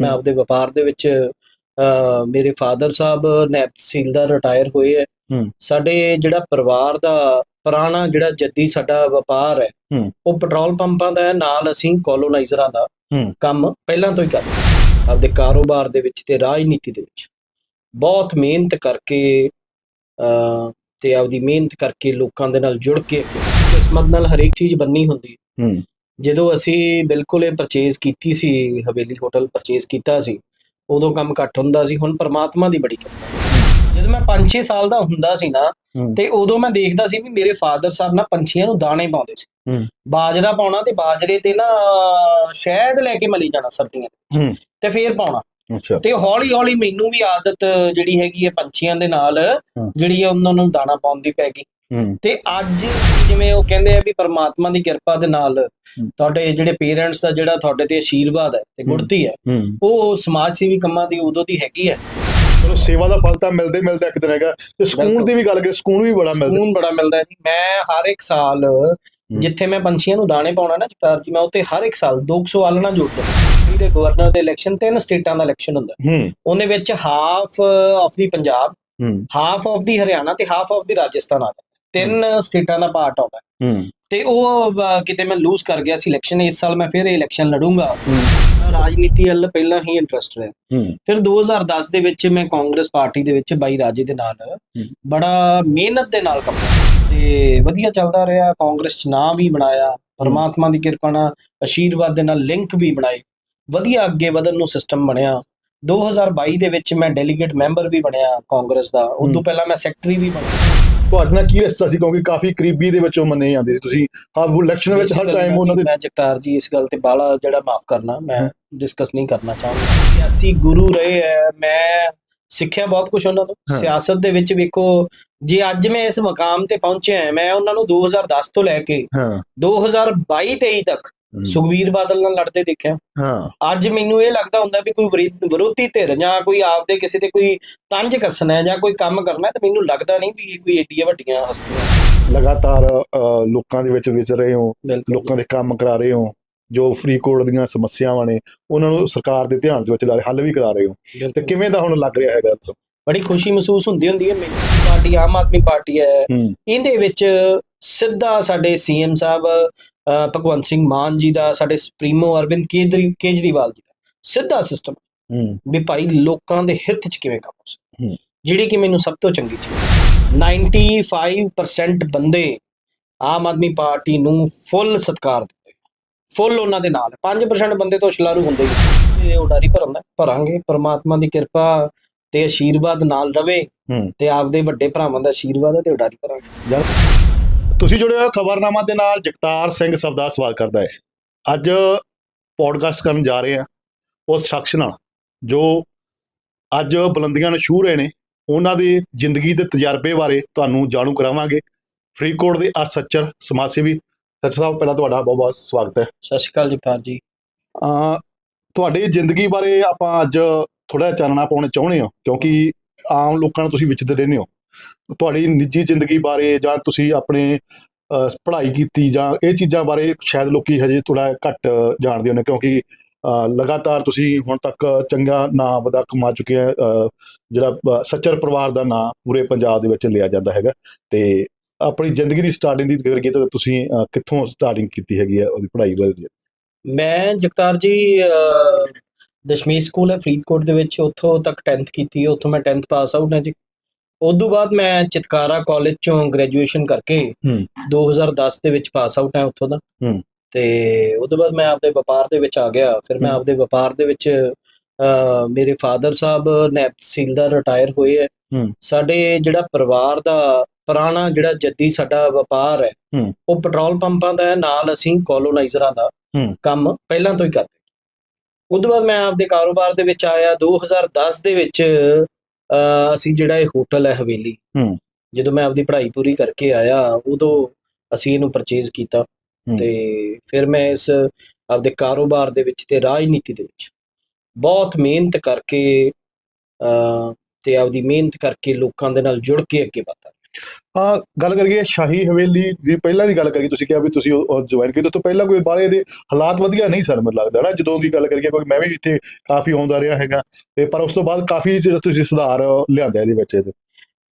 ਮੈਂ ਆਪਦੇ ਵਪਾਰ ਦੇ ਵਿੱਚ ਮੇਰੇ ਫਾਦਰ ਸਾਹਿਬ ਨੈਬ ਤਹਿਸੀਲਦਾਰ ਰਿਟਾਇਰ ਹੋਏ ਹੂੰ। ਸਾਡੇ ਜਿਹੜਾ ਪਰਿਵਾਰ ਦਾ ਪੁਰਾਣਾ ਜਿਹੜਾ ਜੱਦੀ ਸਾਡਾ ਵਪਾਰ ਹੈ। ਉਹ ਪੈਟਰੋਲ ਪੰਪਾਂ ਦਾ ਹੈ ਨਾਲ ਅਸੀਂ ਕੋਲੋਨਾਈਜ਼ਰਾਂ ਦਾ। ਕੰਮ ਪਹਿਲਾਂ ਤੋਂ ਹੀ ਕਰਦੇ। ਆਪਦੇ ਕਾਰੋਬਾਰ ਦੇ ਵਿੱਚ ਤੇ ਰਾਜਨੀਤੀ ਦੇ ਵਿੱਚ ਬਹੁਤ ਮਿਹਨਤ ਕਰਕੇ ਤੇ ਆਪਦੀ ਮਿਹਨਤ ਕਰਕੇ ਲੋਕਾਂ ਦੇ ਨਾਲ ਜੁੜ ਕੇ ਕਿਸਮਤ ਨਾਲ ਹਰੇਕ ਚੀਜ਼ ਬੰਨੀ ਹੁੰਦੀ ਹੂੰ ਜਦੋਂ ਅਸੀਂ ਬਿਲਕੁਲ ਇਹ ਪਰਚੇਜ਼ ਕੀਤੀ ਸੀ ਹਵੇਲੀ ਹੋਟਲ ਪਰਚੇਜ਼ ਕੀਤਾ ਸੀ ਉਦੋਂ ਕੰਮ ਘੱਟ ਹੁੰਦਾ ਸੀ ਹੁਣ ਪ੍ਰਮਾਤਮਾ ਦੀ ਬੜੀ ਕਿਰਪਾ ਜਦੋਂ ਮੈਂ 5-6 ਸਾਲ ਦਾ ਹੁੰਦਾ ਸੀ ਨਾ। ਤੇ ਉਦੋਂ ਮੈਂ ਦੇਖਦਾ ਸੀ ਵੀ ਮੇਰੇ ਫਾਦਰ ਸਾਹਿਬ ਨਾ ਪੰਛੀਆਂ ਨੂੰ ਦਾਣੇ ਪਾਉਂਦੇ ਸੀ। ਬਾਜਰਾ ਪਾਉਣਾ ਤੇ ਬਾਜਰੇ ਤੇ ਨਾ ਸ਼ਹਿਦ ਲੈ ਕੇ ਮਲੀ ਜਾਣਾ ਸਰਦੀਆਂ ਤੇ ਫੇਰ ਪਾਉਣਾ। ਅੱਛਾ। ਤੇ ਹੌਲੀ ਹੌਲੀ ਮੈਨੂੰ ਵੀ ਆਦਤ ਜਿਹੜੀ ਹੈਗੀ ਹੈ ਪੰਛੀਆਂ ਦੇ ਨਾਲ। ਜਿਹੜੀ ਹੈ ਉਹਨਾਂ ਨੂੰ ਦਾਣਾ ਪਾਉਣ ਦੀ ਪੈ ਗਈ। ਤੇ ਅੱਜ ਜਿਵੇਂ ਉਹ ਕਹਿੰਦੇ ਆ ਵੀ ਪਰਮਾਤਮਾ ਦੀ ਕਿਰਪਾ ਦੇ ਨਾਲ। ਤੁਹਾਡੇ ਜਿਹੜੇ ਪੇਰੈਂਟਸ ਦਾ ਜਿਹੜਾ ਤੁਹਾਡੇ ਤੇ ਆਸ਼ੀਰਵਾਦ ਹੈ ਤੇ। ਗੁੜਤੀ ਹੈ ਉਹ ਸਮਾਜ ਸੇਵੀ ਕੰਮਾਂ ਦੀ ਉਦੋਂ ਦੀ ਹੈਗੀ ਹੈ? ਚਲੋ ਸੇਵਾ ਦਾ ਫਲ ਤਾਂ ਮਿਲਦੇ ਮਿਲਦਾ ਇੱਕ ਦਿਨ ਹੈਗਾ। ਤੇ ਸਕੂਨ। ਦੀ ਵੀ ਗੱਲ ਕਰੀਏ ਸਕੂਨ ਵੀ ਬੜਾ ਮਿਲਦਾ। ਸਕੂਨ ਬੜਾ ਮਿਲਦਾ ਜੀ। ਮੈਂ ਹਰ ਇੱਕ ਸਾਲ ਜਿੱਥੇ ਮੈਂ ਪੰਛੀਆਂ ਨੂੰ ਦਾਣੇ ਪਾਉਣਾ ਨਾ ਜਗਤਾਰ ਜੀ ਮੈਂ ਉੱਥੇ ਹਰ ਇੱਕ ਸਾਲ 200 ਆਲਣਾ ਜੋੜਦਾ ਇਹਦੇ ਗਵਰਨਰ ਦੇ ਇਲੈਕਸ਼ਨ ਤਿੰਨ ਸਟੇਟਾਂ ਦਾ ਇਲੈਕਸ਼ਨ ਹੁੰਦਾ। ਉਹਦੇ ਵਿੱਚ ਹਾਫ ਆਫ ਦੀ ਪੰਜਾਬ ਹਾਫ ਆਫ ਦੀ ਹਰਿਆਣਾ ਤੇ ਹਾਫ ਆਫ ਦੀ ਰਾਜਸਥਾਨ ਆ ਜਾਂਦਾ। ਤਿੰਨ ਸਟੇਟਾਂ ਦਾ ਪਾਰਟ ਆਉਂਦਾ। ਹੂੰ। ਤੇ ਉਹ ਕਿਤੇ ਮੈਂ ਲੂਜ਼ ਕਰ ਗਿਆ ਸੀ ਇਲੈਕਸ਼ਨ ਇਸ ਸਾਲ ਮੈਂ ਫਿਰ ਇਹ ਇਲੈਕਸ਼ਨ ਲੜੂੰਗਾ। ਹੂੰ। ਰਾਜਨੀਤੀ ਵੱਲ ਪਹਿਲਾਂ ਹੀ ਇੰਟਰਸਟ ਰਿਹਾ। ਹੂੰ। ਫਿਰ 2010 ਦੇ ਵਿੱਚ ਮੈਂ ਕਾਂਗਰਸ ਪਾਰਟੀ ਦੇ ਵਿੱਚ ਬਾਈ ਰਾਜੇ ਦੇ ਨਾਲ ਬੜਾ ਮਿਹਨਤ ਦੇ ਨਾਲ ਕੰਮ ਤੇ ਵਧੀਆ ਚੱਲਦਾ ਰਿਹਾ। ਕਾਂਗਰਸ ਚ ਨਾਂ ਵੀ ਬਣਾਇਆ ਪਰਮਾਤਮਾ ਦੀ ਕਿਰਪਾ ਨਾਲ ਆਸ਼ੀਰਵਾਦ ਦੇ ਨਾਲ ਲਿੰਕ ਵੀ ਬਣਾਏ ਵਧੀਆ ਅੱਗੇ ਵਧਣ ਨੂੰ ਸਿਸਟਮ ਬਣਿਆ। 2022 ਦੇ ਵਿੱਚ ਮੈਂ ਡੈਲੀਗੇਟ ਮੈਂਬਰ ਵੀ ਬਣਿਆ ਕਾਂਗਰਸ ਦਾ। ਹੂੰ। ਉਦੋਂ ਪਹਿਲਾਂ ਮੈਂ ਸੈਕਟਰੀ ਵੀ ਬਣਿਆ। ਤੁਹਾਡੇ ਨਾਲ ਕੀ ਰਿਸ਼ਤਾ ਸੀ? ਕਿਉਂਕਿ ਕਾਫੀ ਕਰੀਬੀ ਦੇ ਵਿੱਚੋਂ ਮੰਨੇ ਜਾਂਦੇ ਸੀ ਤੁਸੀਂ। ਹਰ ਇਲੈਕਸ਼ਨ ਵਿੱਚ ਹਰ ਟਾਈਮ ਉਹਨਾਂ ਦੇ ਮੈਂ ਜਗਤਾਰ ਜੀ ਇਸ ਗੱਲ ਤੇ ਬਾਲਾ ਜਿਹੜਾ ਮਾਫ ਕਰਨਾ ਮੈਂ। ਡਿਸਕਸ ਨਹੀਂ ਕਰਨਾ ਚਾਹੁੰਦਾ। ਸਿਆਸੀ ਗੁਰੂ ਰਹੇ ਹੈ ਮੈਂ ਸਿੱਖਿਆ ਬਹੁਤ ਕੁਝ ਉਹਨਾਂ ਤੋਂ। ਸਿਆਸਤ ਦੇ ਵਿੱਚ ਵੇਖੋ ਜੇ ਅੱਜ ਮੈਂ ਇਸ ਮਕਾਮ ਤੇ ਪਹੁੰਚਿਆ ਮੈਂ ਉਹਨਾਂ ਨੂੰ 2010 ਤੋਂ ਲੈ ਕੇ ਹਾਂ। 2022 23 ਤੱਕ ਸੁਖਵੀਰ ਬਾਦਲ ਨਾਲ ਲੜਦੇ ਦੇਖਿਆ। ਹਾਂ। ਅੱਜ ਮੈਨੂੰ ਇਹ ਲੱਗਦਾ ਹੁੰਦਾ ਵੀ ਕੋਈ ਵਿਰੋਧ- ਧਿਰ ਜਾਂ ਕੋਈ ਆਪਦੇ ਕਿਸੇ ਤੇ ਕੋਈ ਤੰਜ ਕੱਸਣਾ ਹੈ ਜਾਂ ਕੋਈ ਕੰਮ ਕਰਨਾ ਤਾਂ ਮੈਨੂੰ ਲੱਗਦਾ ਨਹੀਂ ਵੀ ਇਹ ਕੋਈ ਏਡੀਆਂ ਵੱਡੀਆਂ ਹਸਤੀਆਂ ਲਗਾਤਾਰ ਲੋਕਾਂ ਦੇ ਵਿੱਚ ਵਿਚ ਰਹੇ ਹੋ ਲੋਕਾਂ ਦੇ ਕੰਮ ਕਰਾ ਰਹੇ ਹੋ ਜੋ ਫਰੀਦਕੋਟ ਦੀਆਂ ਸਮੱਸਿਆਵਾਂ ਨੇ ਉਹਨਾਂ ਨੂੰ ਸਰਕਾਰ ਦੇ ਧਿਆਨ ਦੇ ਵਿੱਚ ਲਾ ਰਹੇ ਹੱਲ ਵੀ ਕਰਾ ਰਹੇ ਹੋ। ਤੇ। ਕਿਵੇਂ ਦਾ ਹੁਣ ਲੱਗ ਰਿਹਾ ਹੈਗਾ? ਬੜੀ ਖੁਸ਼ੀ ਮਹਿਸੂਸ ਹੁੰਦੀ ਹੁੰਦੀ ਹੈ ਮੇਰੀ ਪਾਰਟੀ ਆਮ ਆਦਮੀ ਪਾਰਟੀ ਹੂੰ। ਇਹਦੇ ਵਿੱਚ ਸਿੱਧਾ ਸਾਡੇ ਸੀਐਮ ਸਾਹਿਬ ਭਗਵੰਤ ਸਿੰਘ ਮਾਨ ਜੀ ਦਾ ਸਾਡੇ ਸੁਪਰੀਮੋ ਅਰਵਿੰਦ ਕੇਜਰੀ ਕੇਜਰੀਵਾਲ ਜੀ ਦਾ ਸਿੱਧਾ ਸਿਸਟਮ ਹੂੰ। ਵੀ ਭਾਈ ਲੋਕਾਂ ਦੇ ਹਿੱਤ 'ਚ ਕਿਵੇਂ ਕੰਮ ਹੋ ਸਕਦਾ। ਹੂੰ। ਜਿਹੜੀ ਕਿ ਮੈਨੂੰ ਸਭ ਤੋਂ ਚੰਗੀ ਚੀਜ਼ 95% ਬੰਦੇ ਆਮ ਆਦਮੀ ਪਾਰਟੀ ਨੂੰ ਫੁੱਲ ਸਤਿਕਾਰ ਦਿੰਦੇ ਫੁੱਲ ਉਹਨਾਂ ਦੇ ਨਾਲ। 5% ਬੰਦੇ ਤੋਂ ਸ਼ਲਾਰੂ ਹੁੰਦੇ ਇਹ ਉਡਾਰੀ ਭਰਦਾ ਭਰਾਂਗੇ ਪ੍ਰਮਾਤਮਾ ਦੀ ਕਿਰਪਾ ਤੇ ਆਸ਼ੀਰਵਾਦ ਨਾਲ ਰਵੇ ਤੇ ਆਪਦੇ ਵੱਡੇ ਭਰਾਵਾਂ ਦਾ ਆਸ਼ੀਰਵਾਦ ਤੇ ਉਡਾਰੀ ਭਰਾਂਗੇ। ਤੁਸੀਂ ਜੁੜੇ ਹੋ ਖਬਰਨਾਮਾ ਦੇ ਨਾਲ ਜਗਤਾਰ ਸਿੰਘ ਸਭ ਦਾ ਸਵਾਲ ਕਰਦਾ ਹੈ। ਅੱਜ ਪੋਡਕਾਸਟ ਕਰਨ ਜਾ ਰਹੇ ਹਾਂ ਉਸ ਸ਼ਖਸ ਨਾਲ ਜੋ ਅੱਜ ਬੁਲੰਦੀਆਂ ਨੂੰ ਛੂ ਰਹੇ ਨੇ। ਉਹਨਾਂ ਦੀ ਜ਼ਿੰਦਗੀ ਦੇ ਤਜਰਬੇ ਬਾਰੇ ਤੁਹਾਨੂੰ ਜਾਣੂ ਕਰਾਵਾਂਗੇ। ਫਰੀਦਕੋਟ ਦੇ ਅਰ ਸੱਚਰ ਸਮਾਜ ਸੇਵੀ ਸੱਚਰ ਸਾਹਿਬ ਪਹਿਲਾਂ ਤੁਹਾਡਾ ਬਹੁਤ ਬਹੁਤ ਸਵਾਗਤ ਹੈ। ਸਤਿ ਸ਼੍ਰੀ ਅਕਾਲ ਜਗਤਾਰ ਜੀ। ਅਹ ਤੁਹਾਡੀ ਜ਼ਿੰਦਗੀ ਬਾਰੇ ਆਪਾਂ ਅੱਜ ਥੋੜਾ ਚਾਨਣਾ ਪਾਉਣਾ ਚਾਹੁੰਦੇ ਹਾਂ ਕਿਉਂਕਿ ਆਮ ਲੋਕਾਂ ਨਾਲ ਤੁਸੀਂ ਵਿਚਰਦੇ ਰਹਿੰਦੇ ਹੋ। ਤੁਹਾਡੀ ਨਿੱਜੀ ਜ਼ਿੰਦਗੀ ਬਾਰੇ ਜਾਂ ਤੁਸੀਂ ਆਪਣੇ ਪੜ੍ਹਾਈ ਕੀਤੀ ਜਾਂ ਇਹ ਚੀਜ਼ਾਂ ਬਾਰੇ ਸ਼ਾਇਦ ਲੋਕੀ ਹਜੇ ਥੋੜਾ ਘੱਟ ਜਾਣਦੇ ਹੋਣੇ ਕਿਉਂਕਿ ਲਗਾਤਾਰ ਤੁਸੀਂ ਹੁਣ ਤੱਕ ਚੰਗਾ ਨਾਮ ਵਧਾ ਕਮਾ ਚੁੱਕੇ ਆ ਜਿਹੜਾ ਅਹ, ਸੱਚਰ ਪਰਿਵਾਰ ਦਾ ਨਾਮ ਪੂਰੇ ਪੰਜਾਬ ਦੇ ਵਿੱਚ ਲਿਆ ਜਾਂਦਾ ਹੈਗਾ ਤੇ ਆਪਣੀ ਜ਼ਿੰਦਗੀ ਦੀ ਸਟਾਰਟਿੰਗ ਦੀ ਗੱਲ ਕੀਤੀ ਤਾਂ ਤੁਸੀਂ ਕਿੱਥੋਂ ਸਟਾਰਟਿੰਗ ਕੀਤੀ ਹੈਗੀ ਹੈ ਉਹਦੀ ਪੜ੍ਹਾਈ ਬਾਰੇ ਮੈਂ ਜਗਤਾਰ ਜੀ ਦਸਮੀ ਸਕੂਲ ਹੈ ਫਰੀਦਕੋਟ ਦੇ ਵਿੱਚ ਉੱਥੋਂ ਤੱਕ 10th ਕੀਤੀ ਉੱਥੋਂ ਮੈਂ 10th ਪਾਸ ਆਊਟ ਹਾਂ ਜੀ। ਉਦੋਂ ਬਾਅਦ ਮੈਂ ਚਿਤਕਾਰਾ ਕਾਲਜ ਚੋਂ ਗ੍ਰੈਜੂਏਸ਼ਨ ਕਰਕੇ ਹੂੰ। 2010 ਦੇ ਵਿੱਚ ਪਾਸ ਆਊਟ ਹਾਂ ਉੱਥੋਂ ਦਾ ਹੂੰ। ਤੇ ਉਦੋਂ ਬਾਅਦ ਮੈਂ ਆਪਦੇ ਵਪਾਰ ਦੇ ਵਿੱਚ ਆ ਗਿਆ ਫਿਰ ਮੈਂ। ਆਪਦੇ ਵਪਾਰ ਦੇ ਵਿੱਚ ਮੇਰੇ ਫਾਦਰ ਸਾਹਿਬ ਨੈਬ ਤਹਿਸੀਲਦਾਰ ਰਿਟਾਇਰ ਹੋਏ ਹੂੰ। ਸਾਡੇ ਜਿਹੜਾ ਪਰਿਵਾਰ ਦਾ ਪੁਰਾਣਾ ਜਿਹੜਾ ਜੱਦੀ ਸਾਡਾ ਵਪਾਰ ਹੈ। ਉਹ ਪੈਟਰੋਲ ਪੰਪਾਂ ਦਾ ਹੈ ਨਾਲ ਅਸੀਂ ਕੋਲੋਨਾਈਜ਼ਰਾਂ ਦਾ। ਕੰਮ ਪਹਿਲਾਂ ਤੋਂ ਹੀ ਕਰਦੇ ਉਦੋਂ ਬਾਅਦ ਮੈਂ ਆਪਦੇ ਕਾਰੋਬਾਰ ਦੇ ਵਿੱਚ ਆਇਆ 2010 ਦੇ ਵਿੱਚ ਅਸੀਂ ਜਿਹੜਾ ਇਹ ਹੋਟਲ ਹੈ ਹਵੇਲੀ ਹੂੰ। ਜਦੋਂ ਮੈਂ ਆਪਦੀ ਪੜ੍ਹਾਈ ਪੂਰੀ ਕਰਕੇ ਆਇਆ ਉਦੋਂ ਅਸੀਂ ਇਹਨੂੰ ਪਰਚੇਜ਼ ਕੀਤਾ। ਤੇ ਫਿਰ ਮੈਂ ਇਸ ਆਪਦੇ ਕਾਰੋਬਾਰ ਦੇ ਵਿੱਚ ਤੇ ਰਾਜਨੀਤੀ ਦੇ ਵਿੱਚ ਬਹੁਤ ਮਿਹਨਤ ਕਰਕੇ ਤੇ ਆਪਦੀ ਮਿਹਨਤ ਕਰਕੇ ਲੋਕਾਂ ਦੇ ਨਾਲ ਜੁੜ ਕੇ ਅੱਗੇ ਵਧਦਾ ਆ ਗੱਲ ਕਰੀਏ ਸ਼ਾਹੀ ਹਵੇਲੀ ਦੀ ਪਹਿਲਾਂ ਦੀ ਗੱਲ ਕਰੀਏ ਤੁਸੀਂ ਕਿਹਾ ਵੀ ਤੁਸੀਂ ਜੁਆਇਨ ਕੀਤਾ ਤੋਂ ਪਹਿਲਾਂ ਕੋਈ ਬਾਰੇ ਦੇ ਹਾਲਾਤ ਵਧੀਆ ਨਹੀਂ ਸਨ ਮੈਨੂੰ ਲੱਗਦਾ ਨਾ ਜਦੋਂ ਦੀ ਗੱਲ ਕਰੀਏ ਕਿਉਂਕਿ ਮੈਂ ਵੀ ਇੱਥੇ ਕਾਫੀ ਆਉਂਦਾ ਰਿਹਾ ਹੈਗਾ ਤੇ ਪਰ ਉਸ ਤੋਂ ਬਾਅਦ ਕਾਫੀ ਜਿਹੜਾ ਤੁਸੀਂ ਸੁਧਾਰ ਲਿਆਂਦਾ ਇਹਦੇ ਵਿੱਚ ਇਹਦੇ।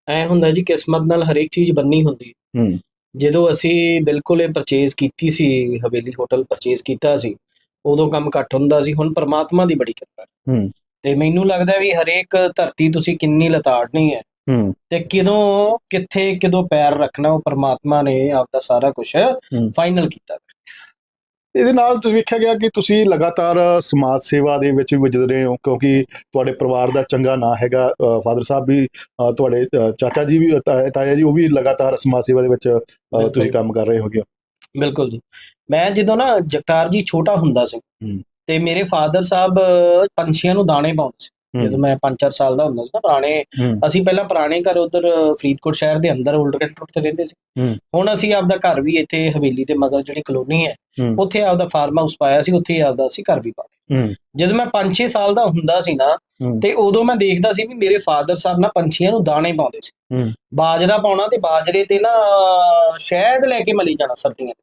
ਐ ਹੁੰਦਾ ਜੀ ਕਿਸਮਤ ਨਾਲ ਹਰੇਕ ਚੀਜ਼ ਬੰਨੀ ਹੁੰਦੀ। ਹੂੰ। ਜਦੋਂ ਅਸੀਂ ਬਿਲਕੁਲ ਇਹ ਪਰਚੇਜ਼ ਕੀਤੀ ਸੀ ਹਵੇਲੀ ਹੋਟਲ ਪਰਚੇਜ਼ ਕੀਤਾ ਸੀ ਉਦੋਂ ਕੰਮ ਘੱਟ ਹੁੰਦਾ ਸੀ ਹੁਣ ਪ੍ਰਮਾਤਮਾ ਦੀ ਬੜੀ ਕਿਰਪਾ। ਹੂੰ। ਤੇ ਮੈਨੂੰ ਲੱਗਦਾ ਵੀ ਹਰੇਕ ਧਰਤੀ ਤੁਸੀਂ ਕਿੰਨੀ ਲਤਾੜਨੀ ਹੈ। ਹੂੰ। ਤੇ ਕਿਦੋਂ ਕਿੱਥੇ ਕਿਦੋਂ ਪੈਰ ਰੱਖਣਾ ਉਹ ਪ੍ਰਮਾਤਮਾ ਨੇ ਆਪਦਾ ਸਾਰਾ ਕੁਝ ਫਾਈਨਲ ਕੀਤਾ। ਇਹਦੇ ਨਾਲ ਤੁਸੀਂ ਵੇਖਿਆ ਗਿਆ ਕਿ ਤੁਸੀਂ ਲਗਾਤਾਰ ਸਮਾਜ ਸੇਵਾ ਦੇ ਵਿੱਚ ਵੀ ਵਿਜਦ ਰਹੇ ਹੋ ਕਿਉਂਕਿ ਤੁਹਾਡੇ ਪਰਿਵਾਰ ਦਾ ਚੰਗਾ ਨਾਂ ਹੈਗਾ। ਫਾਦਰ ਸਾਹਿਬ ਵੀ ਤੁਹਾਡੇ ਚਾਚਾ ਜੀ ਵੀ ਤਾਇਆ ਜੀ ਉਹ ਵੀ ਲਗਾਤਾਰ ਸਮਾਜ ਸੇਵਾ ਦੇ ਵਿੱਚ ਤੁਸੀਂ ਕੰਮ ਕਰ ਰਹੇ ਹੋਗੇ। ਬਿਲਕੁਲ ਜੀ। ਮੈਂ ਜਦੋਂ ਨਾ ਜਗਤਾਰ ਜੀ ਛੋਟਾ ਹੁੰਦਾ ਸੀ। ਤੇ ਮੇਰੇ ਫਾਦਰ ਸਾਹਿਬ ਪੰਛੀਆਂ ਨੂੰ ਦਾਣੇ ਪਾਉਂਦੇ ਸੀ। ਜਦੋਂ ਮੈਂ 5-4 ਸਾਲ ਦਾ ਹੁੰਦਾ ਸੀ ਨਾ ਪੁਰਾਣੇ। ਅਸੀਂ ਪਹਿਲਾਂ ਪੁਰਾਣੇ ਘਰ ਉਧਰ ਫਰੀਦਕੋਟ ਸ਼ਹਿਰ ਦੇ ਅੰਦਰ 올ਡ ਕੈਂਟ ਰੋਡ ਤੇ ਰਹਿੰਦੇ ਸੀ। ਹੁਣ ਅਸੀਂ ਆਪਦਾ ਘਰ ਵੀ ਇੱਥੇ ਹਵੇਲੀ ਦੇ ਮਗਰ ਜਿਹੜੀ ਕਲੋਨੀ ਹੈ। ਉੱਥੇ ਆਪਦਾ ਫਾਰਮ ਹਾਊਸ ਪਾਇਆ ਸੀ ਉੱਥੇ ਆਪਦਾ ਅਸੀਂ ਘਰ ਵੀ ਪਾਇਆ ਜਦੋਂ ਮੈਂ 5-6 ਸਾਲ ਦਾ ਹੁੰਦਾ ਸੀ ਨਾ। ਤੇ ਉਦੋਂ ਮੈਂ ਦੇਖਦਾ ਸੀ ਵੀ ਮੇਰੇ ਫਾਦਰ ਸਾਹਿਬ ਨਾ ਪੰਛੀਆਂ ਨੂੰ ਦਾਣੇ ਪਾਉਂਦੇ ਸੀ। ਬਾਜਰਾ ਪਾਉਣਾ ਤੇ ਬਾਜਰੇ ਤੇ ਨਾ ਸ਼ਹਿਦ ਲੈ ਕੇ ਮਲੀ ਜਾਣਾ ਸਰਦੀਆਂ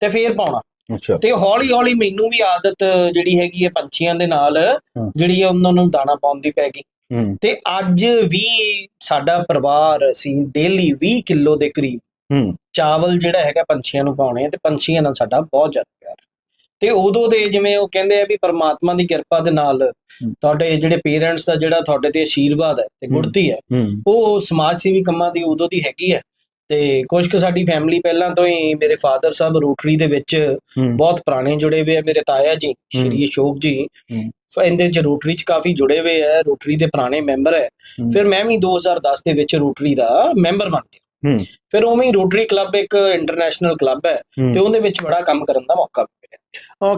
ਤੇ ਫੇਰ ਪਾਉਣਾ ਅੱਛਾ। ਤੇ ਹੌਲੀ ਹੌਲੀ ਮੈਨੂੰ ਵੀ ਆਦਤ ਜਿਹੜੀ ਹੈਗੀ ਹੈ ਪੰਛੀਆਂ ਦੇ ਨਾਲ। ਜਿਹੜੀ ਹੈ ਉਹਨਾਂ ਨੂੰ ਦਾਣਾ ਪਾਉਣ ਦੀ ਪੈ ਗਈ। ਤੇ ਅੱਜ ਵੀ ਸਾਡਾ ਪਰਿਵਾਰ ਅਸੀਂ ਡੇਲੀ 20 ਕਿਲੋ ਦੇ ਕਰੀਬ ਹੂੰ। ਚਾਵਲ ਜਿਹੜਾ ਹੈਗਾ ਪੰਛੀਆਂ ਨੂੰ ਪਾਉਣੇ ਆ ਤੇ ਪੰਛੀਆਂ ਨਾਲ ਸਾਡਾ ਬਹੁਤ ਜ਼ਿਆਦਾ ਪਿਆਰ। ਤੇ ਉਦੋਂ ਦੇ ਜਿਵੇਂ ਉਹ ਕਹਿੰਦੇ ਆ ਵੀ ਪਰਮਾਤਮਾ ਦੀ ਕਿਰਪਾ ਦੇ ਨਾਲ ਤੁਹਾਡੇ ਜਿਹੜੇ ਪੇਰੈਂਟਸ ਦਾ ਜਿਹੜਾ ਤੁਹਾਡੇ ਤੇ ਆਸ਼ੀਰਵਾਦ ਹੈ ਤੇ। ਗੁੜਤੀ ਹੂੰ। ਉਹ ਸਮਾਜ ਸੇਵੀ ਕੰਮਾਂ ਦੀ ਉਦੋਂ ਦੀ ਹੈਗੀ ਹੈ। ਤੇ ਕੁਝ ਕੁ ਸਾਡੀ ਫੈਮਿਲੀ ਪਹਿਲਾਂ ਤੋਂ ਹੀ ਮੇਰੇ ਫਾਦਰ ਸਾਹਿਬ ਰੋਟਰੀ ਦੇ ਵਿੱਚ ਬਹੁਤ ਪੁਰਾਣੇ ਜੁੜੇ ਹੋਏ ਆ ਮੇਰੇ ਤਾਇਆ ਜੀ ਸ਼੍ਰੀ ਅਸ਼ੋਕ ਜੀ। ਇਹਦੇ ਚ ਰੋਟਰੀ ਚ ਕਾਫੀ ਜੁੜੇ ਹੋਏ ਆ ਰੋਟਰੀ ਦੇ ਪੁਰਾਣੇ ਮੈਂਬਰ ਹੈ। ਫਿਰ ਮੈਂ ਵੀ 2010 ਦੇ ਵਿੱਚ ਰੋਟਰੀ ਦਾ ਮੈਂਬਰ ਬਣ ਗਿਆ। ਫਿਰ ਉਵੇਂ ਹੀ ਰੋਟਰੀ ਕਲੱਬ ਇੱਕ ਇੰਟਰਨੈਸ਼ਨਲ ਕਲੱਬ ਹੈ। ਤੇ ਉਹਦੇ ਵਿੱਚ ਬੜਾ ਕੰਮ ਕਰਨ ਦਾ ਮੌਕਾ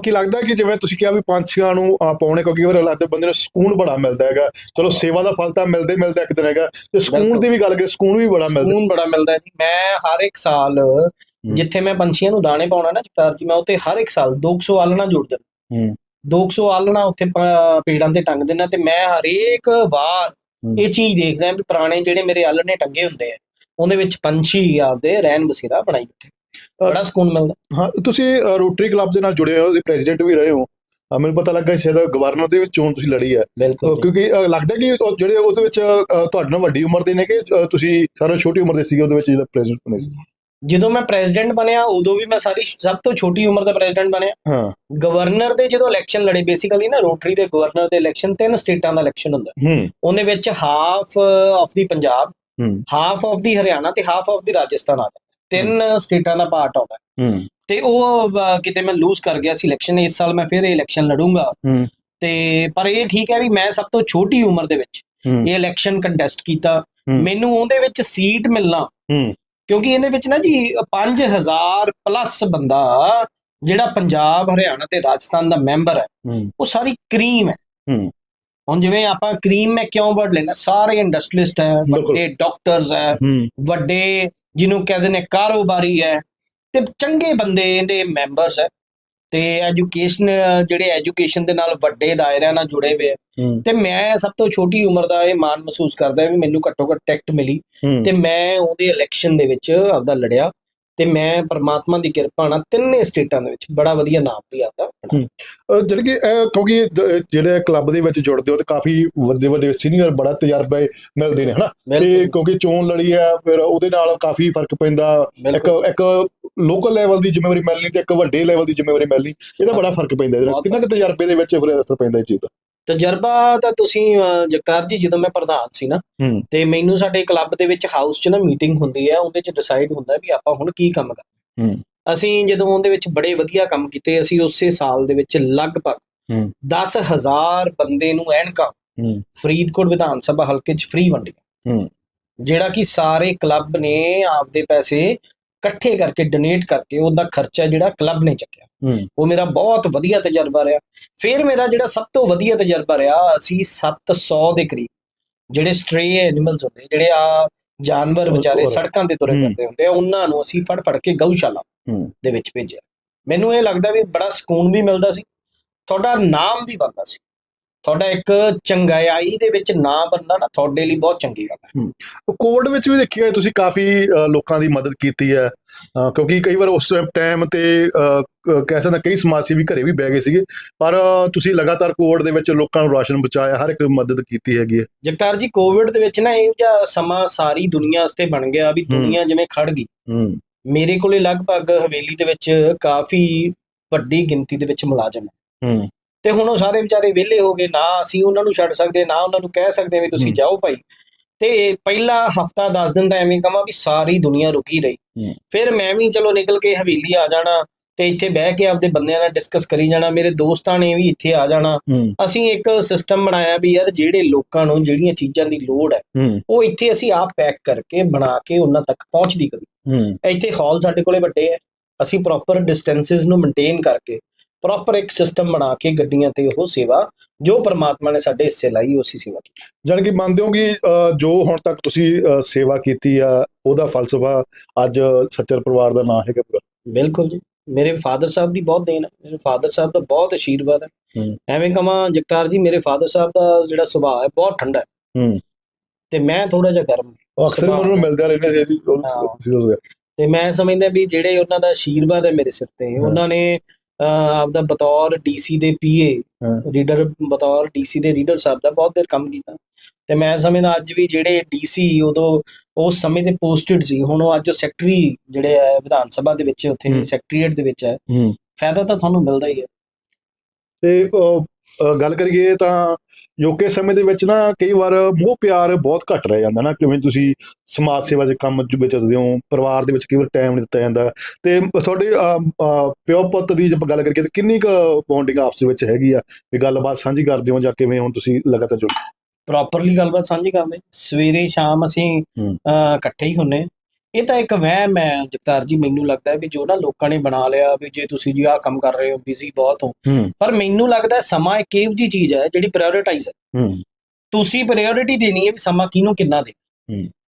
ਕੀ ਲੱਗਦਾ ਕਿ ਜਿਵੇਂ ਤੁਸੀਂ ਕਿਹਾ ਵੀ ਪੰਛੀਆਂ ਨੂੰ ਪਾਉਣੇ ਕਿਉਂਕਿ ਉਹ ਲੱਗਦਾ ਬੰਦੇ ਨੂੰ ਸਕੂਨ ਬੜਾ ਮਿਲਦਾ ਹੈਗਾ। ਚਲੋ ਸੇਵਾ ਦਾ ਫਲ ਤਾਂ ਮਿਲਦੇ ਮਿਲਦਾ ਇੱਕ ਦਿਨ ਹੈਗਾ। ਤੇ ਸਕੂਨ। ਦੀ ਵੀ ਗੱਲ ਕਰੀਏ ਸਕੂਨ ਵੀ ਬੜਾ ਮਿਲਦਾ। ਸਕੂਨ ਬੜਾ ਮਿਲਦਾ ਜੀ। ਮੈਂ ਹਰ ਇੱਕ ਸਾਲ ਜਿੱਥੇ ਮੈਂ ਪੰਛੀਆਂ ਨੂੰ ਦਾਣੇ ਪਾਉਣਾ ਨਾ ਜਗਤਾਰ ਜੀ ਮੈਂ ਉੱਥੇ ਹਰ ਇੱਕ ਸਾਲ 200 ਆਲਣਾ ਜੋੜ ਦਿੰਦਾ। ਹੂੰ। 200 ਆਲਣਾ ਉੱਥੇ ਪੇੜਾਂ ਤੇ ਟੰਗ ਦੇਣਾ ਤੇ ਮੈਂ ਹਰੇਕ ਵਾਰ। ਇਹ ਚੀਜ਼ ਦੇਖਦਾ ਵੀ ਪੁਰਾਣੇ ਜਿਹੜੇ ਮੇਰੇ ਆਲਣੇ ਟੰਗੇ ਹੁੰਦੇ ਆ ਉਹਦੇ ਵਿੱਚ ਪੰਛੀ ਆਪਦੇ ਰਹਿਣ ਬਸੇਰਾ ਬਣਾਈ ਬੈਠੇ। ਬੜਾ ਸਕੂਨ ਮਿਲਦਾ। ਹਾਂ ਤੁਸੀਂ ਰੋਟਰੀ ਕਲੱਬ ਦੇ ਨਾਲ ਜੁੜੇ ਹੋ ਤੁਸੀਂ ਪ੍ਰੈਜ਼ੀਡੈਂਟ ਵੀ ਰਹੇ ਹੋ। ਅਹ, ਮੈਨੂੰ ਪਤਾ ਲੱਗਾ ਸ਼ਾਇਦ ਗਵਰਨਰ ਦੇ ਵਿੱਚ ਚੋਣ ਤੁਸੀਂ ਲੜੀ ਹੈ। ਅਹ। ਕਿਉਂਕਿ ਅਹ, ਲੱਗਦਾ ਕਿ ਉਹ ਜਿਹੜੇ ਉਹਦੇ ਵਿੱਚ ਅਹ, ਤੁਹਾਡੇ ਨਾਲ ਵੱਡੀ ਉਮਰ ਦੇ ਨੇ ਕਿ ਅਹ, ਤੁਸੀਂ ਨਾਲੋਂ ਛੋਟੀ ਉਮਰ ਦੇ ਸੀਗੇ ਉਹਦੇ ਵਿੱਚ ਜਿਹੜਾ ਪ੍ਰੈਜ਼ੀਡੈਂਟ ਬਣੇ ਸੀ। ਜਦੋਂ ਮੈਂ ਪ੍ਰੈਜ਼ੀਡੈਂਟ ਬਣਿਆ ਉਦੋਂ ਵੀ ਮੈਂ ਸਾਰੀ ਸਭ ਤੋਂ ਛੋਟੀ ਉਮਰ ਦਾ ਪ੍ਰੈਜ਼ੀਡੈਂਟ ਬਣਿਆ। ਹਾਂ। ਗਵਰਨਰ ਦੇ ਜਦੋਂ ਇਲੈਕਸ਼ਨ ਲੜੇ ਬੇਸਿਕਲੀ ਨਾ ਰੋਟਰੀ ਦੇ ਗਵਰਨਰ ਦੇ ਇਲੈਕਸ਼ਨ ਤਿੰਨ ਸਟੇਟਾਂ ਦਾ ਇਲੈਕਸ਼ਨ ਹੁੰਦਾ। ਹੂੰ। ਉਹਦੇ ਵਿੱਚ ਹਾਫ ਆਫ ਦੀ ਪੰਜਾਬ ਹੂੰ। ਹਾਫ ਆਫ ਦੀ ਹਰਿਆਣਾ ਤੇ ਹਾਫ ਆਫ ਦੀ ਰਾਜਸਥਾਨ ਆ ਤਿੰਨ ਸਟੇਟਾਂ ਦਾ ਪਾਰਟ ਆਉਂਦਾ ਹੂੰ। ਤੇ ਉਹ ਕਿਤੇ ਮੈਂ ਲੂਜ਼ ਕਰ ਗਿਆ ਸੀ ਇਲੈਕਸ਼ਨ ਇਸ ਸਾਲ ਮੈਂ ਫਿਰ ਇਹ ਇਲੈਕਸ਼ਨ ਲੜੂੰਗਾ। ਤੇ ਪਰ ਇਹ ਠੀਕ ਹੈ ਵੀ ਮੈਂ ਸਭ ਤੋਂ ਛੋਟੀ ਉਮਰ ਦੇ ਵਿੱਚ ਇਹ ਇਲੈਕਸ਼ਨ ਕੰਟੈਸਟ ਕੀਤਾ। ਮੈਨੂੰ ਉਹਦੇ ਵਿੱਚ ਸੀਟ ਮਿਲਣਾ। ਕਿਉਂਕਿ ਇਹਦੇ ਵਿੱਚ ਨਾ ਜੀ 5000 ਪਲੱਸ ਬੰਦਾ ਜਿਹੜਾ ਪੰਜਾਬ ਹਰਿਆਣਾ ਤੇ ਰਾਜਸਥਾਨ ਦਾ ਮੈਂਬਰ ਹੈ ਉਹ ਸਾਰੀ ਕਰੀਮ ਹੈ। ਹੁਣ ਜਿਵੇਂ ਆਪਾਂ ਕਰੀਮ ਮੈਂ ਕਿਉਂ ਵਰਡ ਲੈਣਾ ਸਾਰੇ ਇੰਡਸਟਰੀਲਿਸਟ ਹੈ। ਵੱਡੇ ਡਾਕਟਰਸ ਹੂੰ। ਵੱਡੇ ਜਿਹਨੂੰ ਕਹਿੰਦੇ ਨੇ ਕਾਰੋਬਾਰੀ ਹੈ ਤੇ ਚੰਗੇ ਬੰਦੇ ਇਹਦੇ ਮੈਂਬਰਸ ਹੈ ਤੇ ਐਜੂਕੇਸ਼ਨ ਜਿਹੜੇ ਐਜੂਕੇਸ਼ਨ ਦੇ ਨਾਲ ਵੱਡੇ ਦਾਇਰਿਆਂ ਨਾਲ ਜੁੜੇ ਹੋਏ ਆ। ਤੇ ਮੈਂ ਸਭ ਤੋਂ ਛੋਟੀ ਉਮਰ ਦਾ ਇਹ ਮਾਣ ਮਹਿਸੂਸ ਕਰਦਾ ਵੀ ਮੈਨੂੰ ਘੱਟੋ ਘੱਟ ਟਿਕਟ ਮਿਲੀ ਤੇ ਮੈਂ ਉਹਦੇ ਇਲੈਕਸ਼ਨ ਦੇ ਵਿੱਚ ਆਪਦਾ ਲੜਿਆ। ਤੇ ਮੈਂ ਪਰਮਾਤਮਾ ਦੀ ਕਿਰਪਾ ਨਾਲ ਤਿੰਨੇ ਸਟੇਟਾਂ ਦੇ ਵਿੱਚ ਬੜਾ ਵਧੀਆ ਨਾਮ ਵੀ ਆਪਦਾ ਜਿਹੜੀ ਕਿ ਕਿਉਂਕਿ ਜਿਹੜੇ ਕਲੱਬ ਦੇ ਵਿੱਚ ਜੁੜਦੇ ਹੋ ਤੇ ਕਾਫੀ ਵੱਡੇ ਵੱਡੇ ਸੀਨੀਅਰ ਬੜਾ ਤਜਰਬੇ ਮਿਲਦੇ ਨੇ ਹਨਾ? ਤੇ ਕਿਉਂਕਿ ਚੋਣ ਲੜੀ ਹੈ ਫਿਰ ਉਹਦੇ ਨਾਲ ਕਾਫੀ ਫ਼ਰਕ ਪੈਂਦਾ ਇੱਕ ਇੱਕ ਲੋਕਲ ਲੈਵਲ ਦੀ ਜ਼ਿੰਮੇਵਾਰੀ ਮਿਲਣੀ ਤੇ ਇੱਕ ਵੱਡੇ ਲੈਵਲ ਦੀ ਜ਼ਿੰਮੇਵਾਰੀ ਮਿਲਣੀ ਇਹਦਾ ਬੜਾ ਫ਼ਰਕ ਪੈਂਦਾ ਇਹਦੇ ਕਿੰਨਾ ਕੁ ਤਜਰਬੇ ਦੇ ਵਿੱਚ ਫਿਰ ਅਸਰ ਪੈਂਦਾ ਇਹ ਚੀਜ਼ ਦਾ? ਤਜਰਬਾ ਤਾਂ ਤੁਸੀਂ ਜਗਤਾਰ ਜੀ ਜਦੋਂ ਮੈਂ ਪ੍ਰਧਾਨ ਸੀ ਨਾ ਤੇ ਮੈਨੂੰ ਸਾਡੇ ਕਲੱਬ ਦੇ ਵਿੱਚ ਹਾਊਸ 'ਚ ਨਾ ਮੀਟਿੰਗ ਹੁੰਦੀ ਹੈ ਉਹਦੇ 'ਚ ਡਿਸਾਈਡ ਹੁੰਦਾ ਵੀ ਆਪਾਂ ਹੁਣ ਕੀ ਕੰਮ ਕਰਨਾ ਅਸੀਂ ਜਦੋਂ ਉਹਦੇ ਵਿੱਚ ਬੜੇ ਵਧੀਆ ਕੰਮ ਕੀਤੇ ਅਸੀਂ ਉਸੇ ਸਾਲ ਦੇ ਵਿੱਚ ਲਗਭਗ ਹੂੰ। 10000 ਬੰਦੇ ਨੂੰ ਐਨਕਾਂ ਫਰੀਦਕੋਟ ਵਿਧਾਨ ਸਭਾ ਹਲਕੇ 'ਚ ਫ੍ਰੀ ਵੰਡੀਆਂ। ਜਿਹੜਾ ਕਿ ਸਾਰੇ ਕਲੱਬ ਨੇ ਆਪਦੇ ਪੈਸੇ ਇਕੱਠੇ ਕਰਕੇ ਡੋਨੇਟ ਕਰਕੇ ਉਹਦਾ ਖਰਚਾ ਜਿਹੜਾ ਕਲੱਬ ਨੇ ਚੱਕਿਆ। ਉਹ ਮੇਰਾ ਬਹੁਤ ਵਧੀਆ ਤਜਰਬਾ ਰਿਹਾ। ਫਿਰ ਮੇਰਾ ਜਿਹੜਾ ਸਭ ਤੋਂ ਵਧੀਆ ਤਜਰਬਾ ਰਿਹਾ ਅਸੀਂ 700 ਦੇ ਕਰੀਬ ਜਿਹੜੇ ਸਟ੍ਰੇ ਐਨੀਮਲਸ ਹੁੰਦੇ ਜਿਹੜੇ ਆ ਜਾਨਵਰ ਵਿਚਾਰੇ। ਸੜਕਾਂ ਤੇ ਤੁਰੇ। ਫਿਰਦੇ ਹੁੰਦੇ ਆ ਉਹਨਾਂ ਨੂੰ ਅਸੀਂ ਫੜ ਫੜ ਕੇ ਗਊਸ਼ਾਲਾ ਦੇ ਵਿੱਚ ਭੇਜਿਆ। ਮੈਨੂੰ ਇਹ ਲੱਗਦਾ ਵੀ ਬੜਾ ਸਕੂਨ ਵੀ ਮਿਲਦਾ ਸੀ ਤੁਹਾਡਾ ਨਾਮ ਵੀ ਬਣਦਾ ਸੀ। ਤੁਹਾਡਾ ਇੱਕ ਚੰਗਿਆਈ ਦੇ ਵਿੱਚ ਨਾ ਬੰਨਾ ਨਾ ਤੁਹਾਡੇ ਲਈ ਬਹੁਤ ਚੰਗੀ ਗੱਲ ਹੈ। ਕੋਵਿਡ ਵਿੱਚ ਵੀ ਦੇਖਿਆ ਤੁਸੀਂ ਕਾਫੀ ਲੋਕਾਂ ਦੀ ਮਦਦ ਕੀਤੀ ਹੈ। ਕਿਉਂਕਿ ਕਈ ਵਾਰ ਉਸ ਟਾਈਮ ਤੇ ਕਹਿ ਸਕਦਾ ਕਈ ਸਮਾਜ ਸੇਵੀ ਘਰੇ ਵੀ ਬਹਿ ਗਏ ਸੀਗੇ। ਪਰ ਤੁਸੀਂ ਲਗਾਤਾਰ ਕੋਵਿਡ ਦੇ ਵਿੱਚ ਲੋਕਾਂ ਨੂੰ ਰਾਸ਼ਨ ਪਹੁੰਚਾਇਆ ਹਰ ਇੱਕ ਮਦਦ ਕੀਤੀ ਹੈਗੀ ਹੈ। ਜਗਤਾਰ ਜੀ ਕੋਵਿਡ ਦੇ ਵਿੱਚ ਨਾ ਇਹ ਜਿਹਾ ਸਮਾਂ ਸਾਰੀ ਦੁਨੀਆ ਵਾਸਤੇ ਬਣ ਗਿਆ ਵੀ। ਦੁਨੀਆ ਜਿਵੇਂ ਖੜ ਗਈ। ਮੇਰੇ ਕੋਲੇ ਲਗਭਗ ਹਵੇਲੀ ਦੇ ਵਿੱਚ ਕਾਫੀ ਵੱਡੀ ਗਿਣਤੀ ਦੇ ਵਿੱਚ ਮੁਲਾਜ਼ਮ ਹੂੰ। ਤੇ ਹੁਣ ਉਹ ਸਾਰੇ ਵਿਚਾਰੇ ਵਿਹਲੇ ਹੋ ਗਏ ਨਾ ਅਸੀਂ ਉਹਨਾਂ ਨੂੰ ਛੱਡ ਸਕਦੇ ਨਾ ਉਹਨਾਂ ਨੂੰ ਕਹਿ ਸਕਦੇ ਵੀ ਤੁਸੀਂ। ਜਾਓ ਭਾਈ। ਤੇ ਪਹਿਲਾ ਹਫਤਾ 10 ਦਿਨ ਤਾਂ ਐਵੇਂ ਕਮਾ ਵੀ ਸਾਰੀ ਦੁਨੀਆ ਰੁਕੀ ਰਹੀ। ਫਿਰ ਮੈਂ ਵੀ ਚਲੋ ਨਿਕਲ ਕੇ ਹਵੇਲੀ ਆ ਜਾਣਾ ਤੇ ਇੱਥੇ ਬਹਿ ਕੇ ਆਪਦੇ ਬੰਦਿਆਂ ਨਾਲ ਡਿਸਕਸ ਕਰੀ ਜਾਣਾ ਮੇਰੇ ਦੋਸਤਾਂ ਨੇ ਵੀ ਇੱਥੇ ਆ ਜਾਣਾ। ਅਸੀਂ ਇੱਕ ਸਿਸਟਮ ਬਣਾਇਆ ਵੀ ਯਾਰ ਜਿਹੜੇ ਲੋਕਾਂ ਨੂੰ ਜਿਹੜੀਆਂ ਚੀਜ਼ਾਂ ਦੀ ਲੋੜ ਹੈ ਉਹ ਇੱਥੇ ਅਸੀਂ ਆਪ ਪੈਕ ਕਰਕੇ ਬਣਾ ਕੇ ਉਹਨਾਂ ਤੱਕ ਪਹੁੰਚਦੀ ਕਰੀ ਇੱਥੇ ਹਾਲ ਸਾਡੇ ਕੋਲੇ ਵੱਡੇ ਹੈ। ਅਸੀਂ ਪ੍ਰੋਪਰ ਡਿਸਟੈਂਸਸ ਨੂੰ ਮੇਨਟੇਨ ਕਰਕੇ ਪ੍ਰੋਪਰ ਇੱਕ ਸਿਸਟਮ ਬਣਾ ਕੇ ਗੱਡੀਆਂ ਤੇ ਉਹ ਸੇਵਾ ਜੋ ਪ੍ਰਮਾਤਮਾ ਨੇ ਸਾਡੇ ਹਿੱਸੇ ਲਾਈ ਉਸੇ ਸੇਵਾ ਕੀਤੀ। ਜਾਣੀ ਕਿ ਮੰਨਦੇ ਹੋ ਕਿ ਜੋ ਹੁਣ ਤੱਕ ਤੁਸੀਂ ਸੇਵਾ ਕੀਤੀ ਆ ਉਹਦਾ ਫਲਸਫਾ ਅੱਜ ਸੱਚਰ ਪਰਿਵਾਰ ਦਾ ਨਾਂ ਹੈਗਾ ਪੂਰਾ। ਬਿਲਕੁਲ ਜੀ। ਮੇਰੇ ਫਾਦਰ ਸਾਹਿਬ ਦੀ ਬਹੁਤ ਦੇਣ ਹੈ ਮੇਰੇ ਫਾਦਰ ਸਾਹਿਬ ਦਾ ਬਹੁਤ ਆਸ਼ੀਰਵਾਦ ਹੈ। ਐਵੇਂ ਕਮਾਂ ਜਗਤਾਰ ਜੀ ਮੇਰੇ ਫਾਦਰ ਸਾਹਿਬ ਦਾ ਜਿਹੜਾ ਸੁਭਾਅ ਹੈ ਬਹੁਤ ਠੰਡਾ ਹੈ। ਤੇ ਮੈਂ ਥੋੜਾ ਜਿਹਾ ਗਰਮ ਉਹ ਅਕਸਰ ਸੁਭਾਅ ਮੈਨੂੰ ਮਿਲਦੇ ਰਹਿੰਦੇ ਸੀ। ਤੇ ਮੈਂ ਸਮਝਦਾ ਵੀ ਜਿਹੜੇ ਉਹਨਾਂ ਦਾ ਆਸ਼ੀਰਵਾਦ ਹੈ ਮੇਰੇ ਸਿਰ ਤੇ। ਉਹਨਾਂ ਨੇ ਆਪਦਾ ਬਤੌਰ ਡੀਸੀ ਦੇ ਪੀਏ। ਰੀਡਰ ਬਤੌਰ ਡੀਸੀ ਦੇ ਰੀਡਰ ਸਾਹਿਬ ਦਾ ਬਹੁਤ ਦੇਰ ਕੰਮ ਕੀਤਾ ਤੇ ਮੈਂ ਸਮਝਦਾ ਅੱਜ ਵੀ ਜਿਹੜੇ ਡੀਸੀ ਉਦੋਂ ਉਸ ਸਮੇਂ ਦੇ ਪੋਸਟਡ ਸੀ ਹੁਣ ਉਹ ਅੱਜ ਸੈਕਟਰੀ ਜਿਹੜੇ ਹੈ ਵਿਧਾਨ ਸਭਾ ਦੇ ਵਿੱਚ ਉੱਥੇ। ਸੈਕਟਰੀਏਟ ਦੇ ਵਿੱਚ ਹੈ ਫਾਇਦਾ ਤਾਂ ਤੁਹਾਨੂੰ ਮਿਲਦਾ ਹੀ ਹੈ ਤੇ ਗੱਲ ਕਰੀਏ ਤਾਂ ਯੋਕੇ ਸਮੇਂ ਦੇ ਵਿੱਚ ਨਾ ਕਈ ਵਾਰ ਮੋਹ ਪਿਆਰ ਬਹੁਤ ਘੱਟ ਰਹਿ ਜਾਂਦਾ ਨਾ ਕਿਵੇਂ ਤੁਸੀਂ ਸਮਾਜ ਸੇਵਾ ਦੇ ਕੰਮ ਚ ਵਿਚਰਦੇ ਹੋ ਪਰਿਵਾਰ ਦੇ ਵਿੱਚ ਕਈ ਵਾਰ ਟਾਈਮ ਨਹੀਂ ਦਿੱਤਾ ਜਾਂਦਾ ਤੇ ਤੁਹਾਡੇ ਪਿਓ ਪੁੱਤ ਦੀ ਜੇ ਗੱਲ ਕਰੀਏ ਤਾਂ ਕਿੰਨੀ ਕੁ ਬੌਂਡਿੰਗ ਆਪਸ ਵਿੱਚ ਹੈਗੀ ਆ? ਵੀ ਗੱਲਬਾਤ ਸਾਂਝੀ ਕਰਦੇ ਹੋ ਜਾਂ ਕਿਵੇਂ ਹੁਣ ਤੁਸੀਂ ਲਗਾਤਾਰ ਜੁੜ ਪ੍ਰੋਪਰਲੀ ਗੱਲਬਾਤ ਸਾਂਝੀ ਕਰਦੇ ਸਵੇਰੇ ਸ਼ਾਮ ਅਸੀਂ ਇਕੱਠੇ ਹੀ ਹੁੰਨੇ ਇਹ ਤਾਂ ਇੱਕ ਵਹਿਮ ਹੈ ਜਗਤਾਰ ਜੀ ਮੈਨੂੰ ਲੱਗਦਾ ਹੈ ਵੀ ਜੋ ਨਾ ਲੋਕਾਂ ਨੇ ਬਣਾ ਲਿਆ ਵੀ ਜੇ ਤੁਸੀਂ ਜੀ ਆਹ ਕੰਮ ਕਰ ਰਹੇ ਹੋ ਬਿਜ਼ੀ ਬਹੁਤ ਹੋ। ਪਰ ਮੈਨੂੰ ਲੱਗਦਾ ਸਮਾਂ ਇੱਕ ਇਹੋ ਜਿਹੀ ਚੀਜ਼ ਹੈ ਜਿਹੜੀ ਪ੍ਰਾਇੋਰਟਾਈਜ਼ ਹੈ। ਤੁਸੀਂ ਪ੍ਰਾਇੋਰਟੀ ਦੇਣੀ ਹੈ ਵੀ ਸਮਾਂ ਕਿਹਨੂੰ ਕਿੰਨਾ ਦੇ।